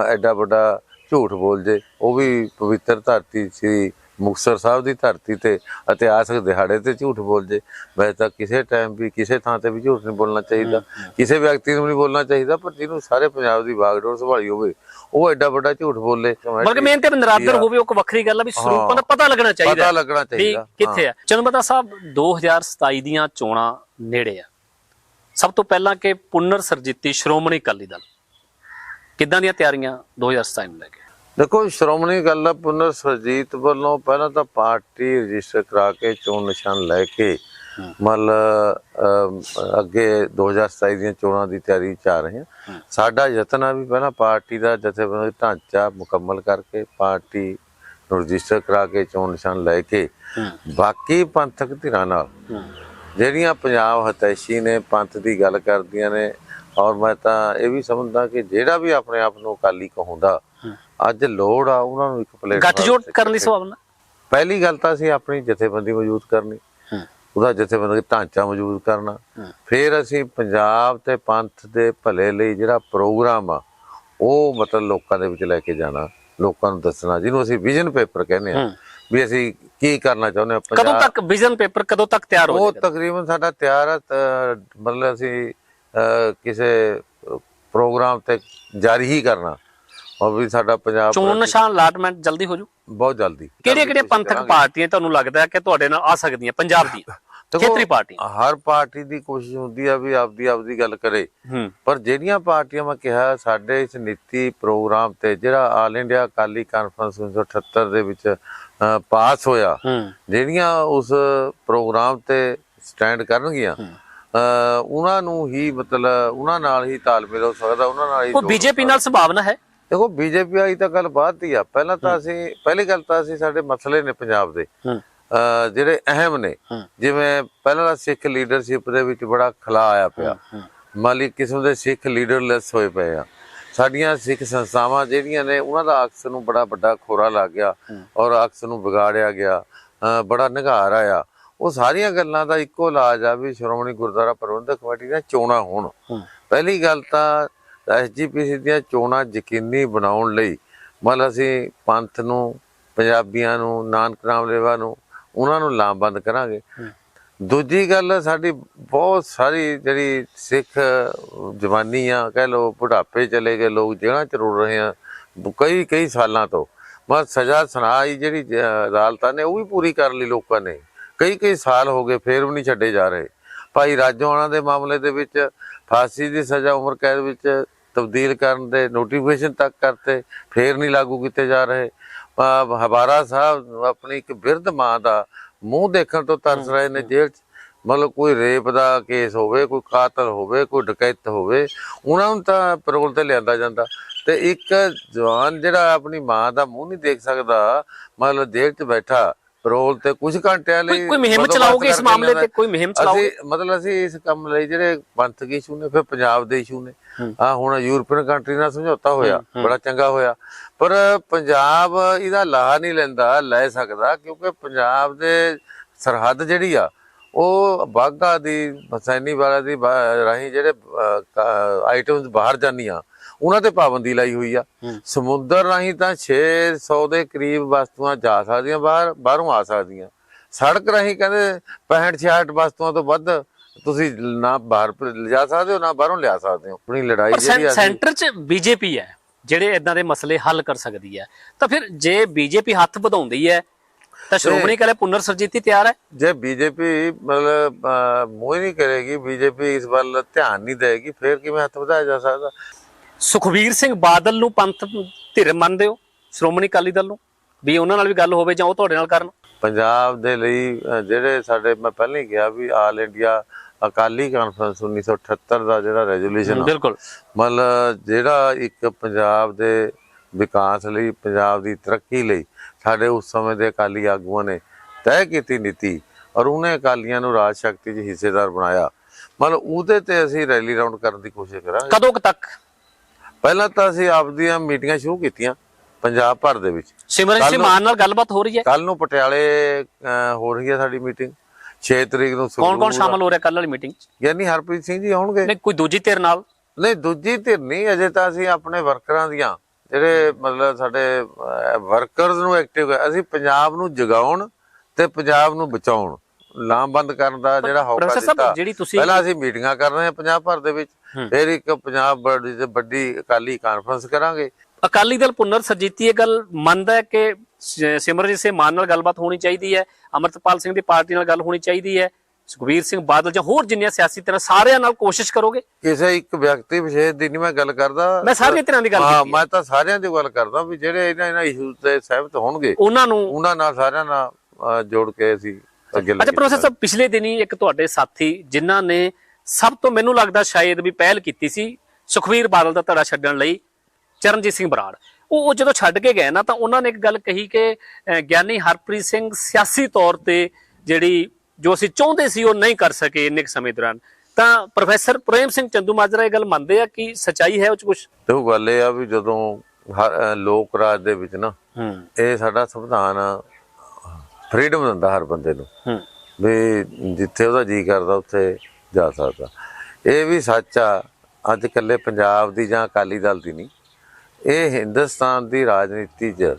ਐਡਾ ਵੱਡਾ ਝੂਠ ਬੋਲ ਜੇ। ਉਹ ਵੀ ਪਵਿੱਤਰ ਧਰਤੀ ਸ੍ਰੀ ਮੁਕਤਸਰ ਸਾਹਿਬ ਦੀ ਧਰਤੀ ਤੇ ਇਤਿਹਾਸਕ ਦਿਹਾੜੇ ਤੇ ਝੂਠ ਬੋਲ ਜੇ। ਵੈਸੇ ਤਾਂ ਕਿਸੇ ਟਾਈਮ ਵੀ ਕਿਸੇ ਥਾਂ ਤੇ ਵੀ ਝੂਠ ਨਹੀਂ ਬੋਲਣਾ ਚਾਹੀਦਾ। ਕਿਸੇ ਵਿਅਕਤੀ ਨੂੰ ਨਹੀਂ ਬੋਲਣਾ ਚਾਹੀਦਾ ਪਰ ਜਿਹਨੂੰ ਸਾਰੇ ਪੰਜਾਬ ਦੀ ਬਾਗਡੋਰ ਸੰਭਾਲੀ ਹੋਵੇ ਉਹ ਐਡਾ ਵੱਡਾ ਝੂਠ ਬੋਲੇ। ਬਲਕਿ ਮੇਨ ਤੇ ਨਰਾਦਰ ਹੋਵੇ ਉਹ ਵੱਖਰੀ ਗੱਲ ਆ ਵੀ ਸਰੂਪਾਂ ਦਾ ਪਤਾ ਲੱਗਣਾ ਚਾਹੀਦਾ। ਪਤਾ ਲੱਗਣਾ ਚਾਹੀਦਾ ਕਿੱਥੇ ਆ। ਚੰਦਮਤਾ ਸਾਹਿਬ 2027 ਦੀਆਂ ਚੋਣਾਂ ਨੇੜੇ ਆ। ਸਭ ਤੋਂ ਪਹਿਲਾਂ ਕਿ ਪੁਨਰ ਸਰਜੀਤੀ ਸ਼੍ਰੋਮਣੀ ਅਕਾਲੀ ਦਲ। ਕਿੱਦਾਂ ਦੀਆਂ ਤਿਆਰੀਆਂ 2027 ਨੂੰ ਲੈ ਕੇ? ਦੇਖੋ ਸ਼੍ਰੋਮਣੀ ਗੱਲ ਪੁਨਰ ਸਰਜੀਤ ਵੱਲੋਂ ਪਹਿਲਾਂ ਤਾਂ ਪਾਰਟੀ ਰਜਿਸਟਰ ਕਰਾ ਕੇ ਚੋਣ ਨਿਸ਼ਾਨ ਲੈ ਕੇ ਮਤਲਬ ਅੱਗੇ 2027 ਦੀਆਂ ਚੋਣਾਂ ਦੀ ਤਿਆਰੀ ਚ ਆ ਰਹੇ ਹਾਂ। ਸਾਡਾ ਯਤਨ ਆ ਵੀ ਪਹਿਲਾਂ ਪਾਰਟੀ ਦਾ ਜਥੇਬੰਦੀ ਢਾਂਚਾ ਮੁਕੰਮਲ ਕਰਕੇ ਪਾਰਟੀ ਨੂੰ ਰਜਿਸਟਰ ਕਰਾ ਕੇ ਚੋਣ ਨਿਸ਼ਾਨ ਲੈ ਕੇ ਬਾਕੀ ਪੰਥਕ ਧਿਰਾਂ ਨਾਲ ਜਿਹੜੀਆਂ ਪੰਜਾਬ ਹਤੈਸ਼ੀ ਨੇ ਪੰਥ ਦੀ ਗੱਲ ਕਰਦੀਆਂ ਨੇ ਔਰ ਮੈਂ ਤਾਂ ਇਹ ਵੀ ਸਮਝਦਾ ਕਿ ਜਿਹੜਾ ਵੀ ਆਪਣੇ ਆਪ ਨੂੰ ਅਕਾਲੀ ਕਹਾਉਂਦਾ ਅੱਜ ਲੋੜ ਆ ਉਹਨਾਂ ਨੂੰ ਇੱਕ ਪਲੇਟ ਗੱਠਜੋੜ ਕਰਨ ਦੀ ਸੰਭਾਵਨਾ ਪਹਿਲੀ ਗੱਲ ਤਾਂ ਅਸੀਂ ਆਪਣੀ ਜਥੇਬੰਦੀ ਮੌਜੂਦ ਕਰਨੀ। ਉਹਦਾ ਜਥੇਬੰਦੀ ਢਾਂਚਾ ਮੌਜੂਦ ਕਰਨਾ। ਫਿਰ ਅਸੀਂ ਪੰਜਾਬ ਤੇ ਪੰਥ ਦੇ ਭਲੇ ਲਈ ਜਿਹੜਾ ਪ੍ਰੋਗਰਾਮ ਆ ਉਹ ਮਤਲਬ ਲੋਕਾਂ ਦੇ ਵਿੱਚ ਲੈ ਕੇ ਜਾਣਾ ਲੋਕਾਂ ਨੂੰ ਦੱਸਣਾ ਜਿਹਨੂੰ ਅਸੀਂ ਵਿਜ਼ਨ ਪੇਪਰ ਕਹਿੰਦੇ ਆ। ਵੀ ਅਸੀਂ ਕੀ ਕਰਨਾ ਚਾਹੁੰਦੇ ਆ ਕਦੋਂ ਤੱਕ ਵਿਜ਼ਨ ਪੇਪਰ ਕਦੋਂ ਤੱਕ ਤਿਆਰ ਹੋ ਉਹ ਜਾਏਗਾ? ਤਕਰੀਬਨ ਸਾਡਾ ਤਿਆਰ ਆ ਮਤਲਬ ਅਸੀਂ ਕਿਸੇ ਪ੍ਰੋਗਰਾਮ ਤੇ ਜਾਰੀ ਹੀ ਕਰਨਾ। ਔਰ ਵੀ ਸਾਡਾ ਪੰਜਾਬ ਚੋਣ ਨਿਸ਼ਾਨ ਅਲਾਟਮੈਂਟ ਜਲਦੀ ਹੋ ਜੂ? ਬਹੁਤ ਜਲਦੀ ਕਿਹੜੇ ਕਿਹੜੇ ਪੰਥਕ ਪਾਰਟੀਆਂ ਤੁਹਾਨੂੰ ਲੱਗਦਾ ਹੈ ਕਿ ਤੁਹਾਡੇ ਨਾਲ ਆ ਸਕਦੀਆਂ ਪੰਜਾਬ ਦੇਖੋ, ਖੇਤਰੀ ਪਾਰਟੀਆਂ? ਹਰ ਪਾਰਟੀ ਦੀ ਕੋਸ਼ਿਸ਼ ਹੁੰਦੀ ਆ ਵੀ ਆਪਦੀ ਆਪਦੀ ਗੱਲ ਕਰੇ। ਪਰ ਜਿਹੜੀਆਂ ਪਾਰਟੀਆਂ ਮੈਂ ਕਿਹਾ ਸਾਡੇ ਇਸ ਨੀਤੀ ਪ੍ਰੋਗਰਾਮ ਤੇ ਜਿਹੜਾ ਆਲ ਇੰਡੀਆ ਅਕਾਲੀ ਕਾਨਫਰੰਸ 1978 ਦੇ ਵਿੱਚ ਪਾਸ ਹੋਇਆ ਜਿਹੜੀਆਂ ਉਸ ਪ੍ਰੋਗਰਾਮ ਤੇ ਸਟੈਂਡ ਕਰਨਗੀਆਂ ਉਹਨਾਂ ਨੂੰ ਹੀ ਮਤਲਬ ਉਹਨਾਂ ਨਾਲ ਹੀ ਤਾਲਮੇਲ ਹੋ ਸਕਦਾ ਉਹਨਾਂ ਨਾਲ ਹੀ ਉਹ ਬੀਜੇਪੀ ਨਾਲ ਸੰਭਾਵਨਾ ਹੈ? ਦੇਖੋ ਬੀਜੇਪੀ ਆਈ ਤਾਂ ਗੱਲ ਬਾਅਦ ਦੀ ਆ। ਪਹਿਲਾਂ ਤਾਂ ਅਸੀਂ ਪਹਿਲੀ ਗੱਲ ਤਾਂ ਅਸੀਂ ਸਾਡੇ ਮਸਲੇ ਨੇ ਪੰਜਾਬ ਦੇ। ਜਿਹੜੇ ਅਹਿਮ ਨੇ। ਜਿਵੇਂ ਪਹਿਲਾਂ ਸਿੱਖ ਲੀਡਰਸ਼ਿਪ ਦੇ ਵਿੱਚ ਬੜਾ ਖਲਾ ਆਇਆ ਪਿਆ। ਮਾਲੀ ਕਿਸਮ ਦੇ ਸਿੱਖ ਲੀਡਰਲੈਸ ਹੋਏ ਪਏ ਆ। ਸਾਡੀਆਂ ਸਿੱਖ ਸੰਸਥਾਵਾਂ ਜਿਹੜੀਆਂ ਨੇ ਉਹਨਾਂ ਦਾ ਅਕਸ ਨੂੰ ਬੜਾ ਵੱਡਾ ਖੋਰਾ ਲੱਗ ਗਿਆ ਔਰ ਅਕਸ ਨੂੰ ਵਿਗਾੜਿਆ ਗਿਆ। ਬੜਾ ਨਿਘਾਰ ਆਇਆ। ਉਹ ਸਾਰੀਆਂ ਗੱਲਾਂ ਦਾ ਇੱਕੋ ਇਲਾਜ ਆ ਵੀ ਸ਼੍ਰੋਮਣੀ ਗੁਰਦੁਆਰਾ ਪ੍ਰਬੰਧਕ ਕਮੇਟੀ ਦੀਆਂ ਚੋਣਾਂ ਹੋਣ। ਪਹਿਲੀ ਗੱਲ ਤਾਂ ਐਸਜੀਪੀਸੀ ਦੀਆਂ ਚੋਣਾਂ ਯਕੀਨੀ ਬਣਾਉਣ ਲਈ ਮਤਲਬ ਅਸੀਂ ਪੰਥ ਨੂੰ ਪੰਜਾਬੀਆਂ ਨੂੰ ਨਾਨਕ ਨਾਮ ਲੇਵਾ ਨੂੰ ਉਹਨਾਂ ਨੂੰ ਲਾਮਬੰਦ ਕਰਾਂਗੇ। ਦੂਜੀ ਗੱਲ ਸਾਡੀ ਬਹੁਤ ਸਾਰੀ ਜਿਹੜੀ ਸਿੱਖ ਜਵਾਨੀ ਆ ਕਹਿ ਲੋ ਬੁਢਾਪੇ ਚਲੇ ਗਏ ਲੋਕ ਜੇਲ੍ਹਾਂ ਚ ਰੁਲ ਰਹੇ ਆ ਕਈ ਕਈ ਸਾਲਾਂ ਤੋਂ। ਮੈਂ ਸਜ਼ਾ ਸੁਣਾਈ ਜਿਹੜੀ ਅਦਾਲਤਾਂ ਨੇ ਉਹ ਵੀ ਪੂਰੀ ਕਰ ਲਈ ਲੋਕਾਂ ਨੇ। ਕਈ ਕਈ ਸਾਲ ਹੋ ਗਏ ਫੇਰ ਵੀ ਨਹੀਂ ਛੱਡੇ ਜਾ ਰਹੇ। ਭਾਈ ਰਾਜੋਆਣਾ ਦੇ ਮਾਮਲੇ ਦੇ ਵਿੱਚ ਫਾਂਸੀ ਦੀ ਸਜ਼ਾ ਉਮਰ ਕੈਦ ਵਿੱਚ ਤਬਦੀਲ ਕਰਨ ਦੇ ਨੋਟੀਫਿਕੇਸ਼ਨ ਤੱਕ ਕਰਤੇ ਫੇਰ ਨਹੀਂ ਲਾਗੂ ਕੀਤੇ ਜਾ ਰਹੇ। ਹਵਾਰਾ ਸਾਹਿਬ ਆਪਣੀ ਇੱਕ ਬਿਰਧ ਮਾਂ ਦਾ ਮੂੰਹ ਦੇਖਣ ਤੋਂ ਤਰਸ ਰਹੇ ਨੇ ਜੇਲ੍ਹ 'ਚ। ਮਤਲਬ ਕੋਈ ਰੇਪ ਦਾ ਕੇਸ ਹੋਵੇ ਕੋਈ ਕਾਤਲ ਹੋਵੇ ਕੋਈ ਡਕੈਤ ਹੋਵੇ ਉਹਨਾਂ ਨੂੰ ਤਾਂ ਪੈਰੋਲ ਤੇ ਲਿਆਂਦਾ ਜਾਂਦਾ। ਤੇ ਇੱਕ ਜਵਾਨ ਜਿਹੜਾ ਆਪਣੀ ਮਾਂ ਦਾ ਮੂੰਹ ਨਹੀਂ ਦੇਖ ਸਕਦਾ ਮਤਲਬ ਜੇਲ੍ਹ 'ਚ ਬੈਠਾ ਪੈਰੋਲ ਤੇ ਕੁਝ ਘੰਟਿਆਂ ਲਈ ਕੋਈ ਮੁਹਿੰਮ ਚਲਾਓਗੇ ਇਸ ਮਾਮਲੇ। ਤੇ? ਕੋਈ ਮੁਹਿੰਮ ਚਲਾਓਗੇ? ਅਸੀਂ ਮਤਲਬ ਅਸੀਂ ਇਸ ਕੰਮ ਲਈ ਜਿਹੜੇ ਪੰਥਕ ਇਸ਼ੂ ਨੇ ਫਿਰ ਪੰਜਾਬ ਦੇ ਇਸ਼ੂ ਨੇ। ਆ ਹੁਣ ਯੂਰਪੀਅਨ ਕੰਟਰੀ ਨਾਲ ਸਮਝੌਤਾ ਹੋਇਆ ਬੜਾ ਚੰਗਾ ਹੋਇਆ। ਪਰ ਪੰਜਾਬ ਇਹਦਾ ਲਾਹਾ ਨਹੀਂ ਲੈਂਦਾ ਲੈ ਸਕਦਾ ਕਿਉਂਕਿ ਪੰਜਾਬ ਦੇ ਸਰਹੱਦ ਜਿਹੜੀ ਆ ਉਹ ਬਾਗਾ ਦੀ ਹਸੈਨੀ ਵਾਲਾ ਦੀ ਰਾਹੀਂ ਜਿਹੜੇ ਆਈਟਮਸ ਬਾਹਰ ਜਾਂਦੀਆਂ ਉਹਨਾਂ ਤੇ ਪਾਬੰਦੀ ਲਾਈ ਹੋਈ ਆ। ਸਮੁੰਦਰ ਰਾਹੀਂ ਤਾਂ 600 ਦੇ ਕਰੀਬ ਵਸਤੂਆਂ ਜਾ ਸਕਦੀਆਂ ਬਾਹਰ ਬਾਹਰੋਂ ਆ ਸਕਦੀਆਂ। ਸੜਕ ਰਾਹੀਂ ਕਹਿੰਦੇ 65 66 ਵਸਤੂਆਂ ਤੋਂ ਵੱਧ ਤੁਸੀਂ ਨਾ ਬਾਹਰ ਲਿਜਾ ਸਕਦੇ ਹੋ ਨਾ ਬਾਹਰੋਂ ਲਿਆ ਸਕਦੇ ਹੋ। ਆਪਣੀ ਲੜਾਈ ਜਿਹੜੀ ਅਸੀਂ ਸੈਂਟਰ 'ਚ ਬੀਜੇਪੀ ਹੈ ਜਿਹੜੇ ਇਦਾਂ ਦੇ ਮਸਲੇ ਹੱਲ ਕਰ ਸਕਦੀ ਹੈ। ਤਾਂ ਫਿਰ ਜੇ ਬੀਜੇਪੀ ਹੱਥ ਵਧਾਉਂਦੀ ਹੈ ਤਾਂ ਸ਼੍ਰੋਮਣੀ ਅਕਾਲੀ ਪੁਨਰ ਸਰਜੀਤੀ ਤਿਆਰ ਹੈ? ਜੇ ਬੀਜੇਪੀ ਮਤਲਬ ਮੋਹ ਨਹੀਂ ਕਰੇਗੀ ਬੀਜੇਪੀ ਇਸ ਵੱਲ ਧਿਆਨ ਨਹੀਂ ਦੇਗੀ ਫਿਰ ਕਿਵੇਂ ਹੱਥ ਵਧਾਇਆ ਜਾ ਸਕਦਾ? ਸੁਖਬੀਰ ਸਿੰਘ ਬਾਦਲ ਨੂੰ ਪੰਥ ਧਿਰ ਮੰਨਦੇ ਹੋ? ਸ਼੍ਰੋਮਣੀ ਅਕਾਲੀ ਦਲ ਨੂੰ? ਵੀ ਉਹਨਾਂ ਨਾਲ ਵੀ ਗੱਲ ਹੋਵੇ ਜਾਂ ਉਹ ਤੁਹਾਡੇ ਨਾਲ ਕਰਨ? ਪੰਜਾਬ ਦੇ ਲਈ ਜਿਹੜੇ ਸਾਡੇ ਮੈਂ ਪਹਿਲਾਂ ਹੀ ਕਿਹਾ ਵੀ ਆਲ ਇੰਡੀਆ ਅਕਾਲੀ ਕਾਨਫਰੰਸ 1978 ਦਾ ਜਿਹੜਾ ਰੈਜ਼ੋਲੂਸ਼ਨ ਬਿਲਕੁਲ। ਮਤਲਬ ਜਿਹੜਾ ਇੱਕ ਪੰਜਾਬ ਦੇ ਵਿਕਾਸ ਲਈ ਪੰਜਾਬ ਦੀ ਤਰੱਕੀ ਲਈ ਸਾਡੇ ਉਸ ਸਮੇਂ ਦੇ ਅਕਾਲੀ ਆਗੂਆਂ ਨੇ ਤੈਅ ਕੀਤੀ ਨੀਤੀ ਔਰ ਉਹਨੇ ਅਕਾਲੀਆਂ ਨੂੰ ਰਾਜ ਸ਼ਕਤੀ 'ਚ ਹਿੱਸੇਦਾਰ ਬਣਾਇਆ। ਮਤਲਬ ਉਹਦੇ ਤੇ ਅਸੀਂ ਰੈਲੀ ਰਾਉਂਡ ਕਰਨ ਦੀ ਕੋਸ਼ਿਸ਼ ਕਰਾਂਗੇ। ਕਦੋਂ ਤੱਕ? ਪਹਿਲਾਂ ਤਾਂ ਅਸੀਂ ਆਪਦੀਆਂ ਮੀਟਿੰਗਾਂ ਸ਼ੁਰੂ ਕੀਤੀਆਂ ਪੰਜਾਬ ਭਰ ਦੇ ਵਿੱਚ। ਸਿਮਰਨ ਸਿੰਘ ਮਾਨ ਨਾਲ ਗੱਲਬਾਤ ਹੋ ਰਹੀ ਹੈ? ਕੱਲ ਨੂੰ ਪਟਿਆਲੇ ਹੋ ਰਹੀ ਹੈ ਸਾਡੀ ਮੀਟਿੰਗ। 6 ਤਰੀਕ ਨੂੰ ਕੌਣ ਕੌਣ ਸ਼ਾਮਲ ਹੋ ਰਿਹਾ ਕੱਲ ਵਾਲੀ ਮੀਟਿੰਗ 'ਚ? ਯਾਨੀ ਹਰਪ੍ਰੀਤ ਸਿੰਘ ਜੀ ਆਉਣਗੇ ਨਹੀਂ ਕੋਈ ਦੂਜੀ ਧਿਰ ਨਾਲ? ਨਹੀਂ ਦੂਜੀ ਧਿਰ ਨਹੀਂ ਅਜੇ ਤਾਂ ਅਸੀਂ ਆਪਣੇ ਵਰਕਰਾਂ ਦੀਆਂ ਜਿਹੜੇ ਮਤਲਬ ਸਾਡੇ ਵਰਕਰਸ ਨੂੰ ਐਕਟਿਵ ਅਸੀਂ ਪੰਜਾਬ ਨੂੰ ਜਗਾਉਣ ਤੇ ਪੰਜਾਬ ਨੂੰ ਬਚਾਉਣ ਲਾਮਬੰਦ ਕਰਨ ਦਾ ਜਿਹੜਾ ਹੌਕਾ ਦਿੱਤਾ। ਪਹਿਲਾਂ ਅਸੀਂ ਮੀਟਿੰਗਾਂ ਕਰ ਰਹੇ ਹਾਂ ਪੰਜਾਬ ਭਰ ਦੇ ਵਿੱਚ। ਫਿਰ ਇੱਕ ਪੰਜਾਬ ਬੜੀ ਵੱਡੀ ਅਕਾਲੀ ਕਾਨਫਰੰਸ ਕਰਾਂਗੇ। ਅਕਾਲੀ ਦਲ ਪੁਨਰ ਸਰਜੀਤੀ ਇਹ ਗੱਲ ਮੰਨਦਾ ਹੈ ਕਿ ਸਿਮਰਜੀਤ ਸਿੰਘ ਮਾਨ ਨਾਲ ਗੱਲਬਾਤ ਹੋਣੀ ਚਾਹੀਦੀ ਹੈ ਅਮਰਤਪਾਲ ਸਿੰਘ ਦੀ ਪਾਰਟੀ ਨਾਲ ਗੱਲ ਹੋਣੀ ਚਾਹੀਦੀ ਹੈ ਸੁਖਬੀਰ ਸਿੰਘ ਬਾਦਲ ਜਾਂ ਹੋਰ ਜਿੰਨੀਆਂ ਸਿਆਸੀ ਤਰ੍ਹਾਂ ਸਾਰਿਆਂ ਨਾਲ ਕੋਸ਼ਿਸ਼ ਕਰੋਗੇ? ਕਿਸੇ ਇੱਕ ਵਿਅਕਤੀ ਵਿਸ਼ੇਸ਼ ਦੀ ਨਹੀਂ ਮੈਂ ਗੱਲ ਕਰਦਾ। ਮੈਂ ਸਾਰੀਆਂ ਤਰ੍ਹਾਂ ਦੀ ਗੱਲ ਹਾਂ। ਮੈਂ ਤਾਂ ਸਾਰਿਆਂ ਦੀ ਗੱਲ ਕਰਦਾ ਵੀ ਜਿਹੜੇ ਇਹਨਾਂ ਇਹਨਾਂ ਇਸ਼ੂਜ਼ ਤੇ ਸਹਿਮਤ ਹੋਣਗੇ ਉਹਨਾਂ ਨੂੰ ਉਹਨਾਂ ਨਾਲ ਸਾਰਿਆਂ ਨਾਲ ਜੋੜ ਕੇ ਅਸੀਂ ਅੱਗੇ ਅੱਛਾ ਪ੍ਰੋਫੈਸਰ ਸਾਹਿਬ ਪਿਛਲੇ ਦਿਨੀ ਇੱਕ ਤੁਹਾਡੇ ਸਾਥੀ ਜਿਨ੍ਹਾਂ ਨੇ ਸਭ ਤੋਂ ਮੈਨੂੰ ਲੱਗਦਾ ਸ਼ਾਇਦ ਵੀ ਪਹਿਲ ਕੀਤੀ ਸੀ ਸੁਖਵੀਰ ਬਾਦਲ ਦਾ ਧੜਾ ਛੱਡਣ ਲਈ ਚਰਨਜੀਤ ਸਿੰਘ ਬਰਾੜ। ਉਹ ਜਦੋਂ ਛੱਡ ਕੇ ਗਏ ਨਾ ਤਾਂ ਉਹਨਾਂ ਨੇ ਇੱਕ ਗੱਲ ਕਹੀ ਕਿ ਗਿਆਨੀ ਹਰਪ੍ਰੀਤ ਸਿੰਘ ਸਿਆਸੀ ਤੌਰ ਤੇ ਜਿਹੜੀ ਜੋ ਅਸੀਂ ਚਾਹੁੰਦੇ ਸੀ ਉਹ ਨਹੀਂ ਕਰ ਸਕੇ ਇੰਨੇ ਕੁ ਸਮੇਂ ਦੌਰਾਨ। ਤਾਂ ਪ੍ਰੋਫੈਸਰ ਪ੍ਰੇਮ ਸਿੰਘ ਚੰਦੂ ਮਾਜਰਾ ਇਹ ਗੱਲ ਮੰਨਦੇ ਆ ਕਿ ਸਚਾਈ ਹੈ ਉਹ ਚ ਕੁਝ ਉਹ ਗੱਲ ਇਹ ਆ ਵੀ ਜਦੋਂ ਲੋਕ ਰਾਜ ਦੇ ਵਿੱਚ ਨਾ ਇਹ ਸਾਡਾ ਸੰਵਿਧਾਨ ਫਰੀडम ਦਿੰਦਾ ਹਰ ਬੰਦੇ ਨੂੰ। ਵੀ ਜਿੱਥੇ ਉਹਦਾ ਜੀ ਕਰਦਾ ਉੱਥੇ ਜਾ ਸਕਦਾ। ਇਹ ਵੀ ਸੱਚ ਆ ਅੱਜ ਇਕੱਲੇ ਪੰਜਾਬ ਦੀ ਜਾਂ ਅਕਾਲੀ ਦਲ ਦੀ ਨਹੀਂ। ਇਹ ਹਿੰਦੁਸਤਾਨ ਦੀ ਰਾਜਨੀਤੀ 'ਚ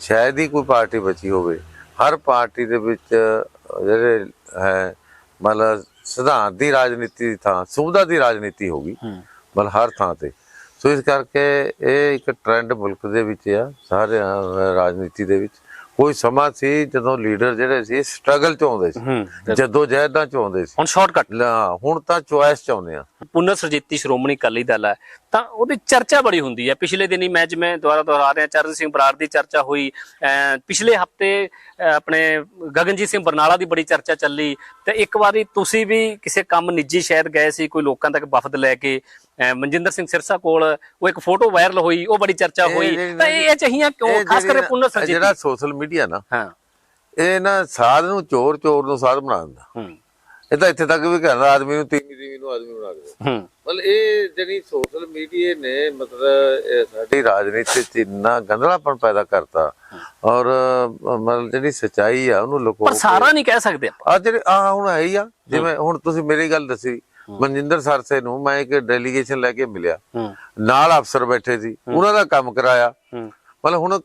ਸ਼ਾਇਦ ਹੀ ਕੋਈ ਪਾਰਟੀ ਬਚੀ ਹੋਵੇ। ਹਰ ਪਾਰਟੀ ਦੇ ਵਿੱਚ ਜਿਹੜੇ ਹੈ ਮਤਲਬ ਸਿਧਾਂਤ ਦੀ ਰਾਜਨੀਤੀ ਦੀ ਥਾਂ ਸੁਵਿਧਾ ਦੀ ਰਾਜਨੀਤੀ ਹੋ ਗਈ। ਮਤਲਬ ਹਰ ਥਾਂ ਤੇ। ਸੋ ਇਸ ਕਰਕੇ ਇਹ ਇੱਕ ਟ੍ਰੈਂਡ ਮੁਲਕ ਦੇ ਵਿੱਚ ਆ ਸਾਰੇ ਰਾਜਨੀਤੀ ਦੇ ਵਿੱਚ। ਕੋਈ ਸਮਾਂ ਸੀ ਜਦੋਂ ਲੀਡਰ ਜਿਹੜੇ ਸੀ ਸਟਰਗਲ ਚ ਆਉਂਦੇ ਸੀ। ਜਦੋਂ ਜਹਿਦਾਂ ਚ ਆਉਂਦੇ ਸੀ। ਹੁਣ ਸ਼ਾਰਟਕਟ ਹੁਣ ਤਾਂ ਚੁਆਇਸ ਚ ਆਉਂਦੇ ਆ। ਪੁਨਰ ਸਰਜੀਤੀ ਸ਼੍ਰੋਮਣੀ ਅਕਾਲੀ ਦਲ ਹੈ ਤਾਂ ਉਹਦੀ ਚਰਚਾ ਬੜੀ ਹੁੰਦੀ ਹੈ। ਪਿਛਲੇ ਦਿਨੀ ਮੈਂ ਜਿਵੇਂ ਦੁਬਾਰਾ ਦੁਹਰਾ ਰਿਹਾ ਚਰਨ ਸਿੰਘ ਬਰਾੜ ਦੀ ਚਰਚਾ ਹੋਈ ਪਿਛਲੇ ਹਫ਼ਤੇ ਆਪਣੇ ਗਗਨਜੀਤ ਸਿੰਘ ਬਰਨਾਲਾ ਦੀ ਬੜੀ ਚਰਚਾ ਚੱਲੀ। ਤੇ ਇੱਕ ਵਾਰੀ ਤੁਸੀਂ ਵੀ ਕਿਸੇ ਕੰਮ ਨਿੱਜੀ ਸ਼ਾਇਦ ਗਏ ਸੀ ਕੋਈ ਲੋਕਾਂ ਤੱਕ ਵਫਦ ਲੈ ਕੇ ਮਨਜਿੰਦਰ ਸਿੰਘ ਸਿਰਸਾ ਕੋਲ ਉਹ ਇੱਕ ਫੋਟੋ ਵਾਇਰਲ ਹੋਈ ਉਹ ਬੜੀ ਚਰਚਾ ਹੋਈ। ਤਾਂ ਇਹ ਚਾਹੀਆਂ ਕਿਉਂ ਖਾਸ ਕਰਕੇ ਜਿਹੜੀ ਪੁਨਰ ਨਾ- ਸਰਜੀਤੀ ਜਿਹੜਾ ਸੋਸ਼ਲ ਮੀਡੀਆ ਨਾ ਹਾਂ। ਇਹ ਨਾ ਸਾਧ ਨੂੰ ਚੋਰ ਚੋਰ ਨੂੰ ਸਾਧ ਬਣਾ ਦਿੰਦਾ। ਹੂੰ। ਇਹ ਤਾਂ ਇੱਥੇ ਤੱਕ ਵੀ ਕਹਿੰਦਾ ਆਦਮੀ ਨੂੰ ਤੀਵੀਂ ਤੀਵੀਂ ਨੂੰ ਆਦਮੀ ਬਣਾ ਦਿੰਦਾ। ਹੂੰ। ਮਤਲਬ ਇਹ ਜਿਹੜੀ ਸੋਸ਼ਲ ਮੀਡੀਆ ਨੇ ਮਤਲਬ ਸਾਡੀ ਰਾਜਨੀਤੀ 'ਚ ਇੰਨਾ ਗੰਦਲਾਪਨ ਪੈਦਾ ਕਰਤਾ ਔਰ ਮਤਲਬ ਜਿਹੜੀ ਸਚਾਈ ਆ ਉਹਨੂੰ ਲੋਕੋ ਪਰ ਸਾਰਾ ਨਹੀਂ ਕਹਿ ਸਕਦੇ ਆ ਜਿਹੜੇ ਆ ਹੁਣ ਹੈ ਹੀ ਆ। ਜਿਵੇਂ ਹੁਣ ਤੁਸੀਂ ਮੇਰੀ ਗੱਲ ਦੱਸੀ ਮਨਜਿੰਦਰ ਸਰਸੇ ਨੂੰ ਮੈਂ ਇੱਕ ਡੈਲੀਗੇਸ਼ਨ ਲੈ ਕੇ ਮਿਲਿਆ। ਨਾਲ ਅਫਸਰ ਬੈਠੇ ਸੀ। ਉਹਨਾਂ ਦਾ ਕੰਮ ਕਰਾਇਆ। ਮਤਲਬ ਹੁਣ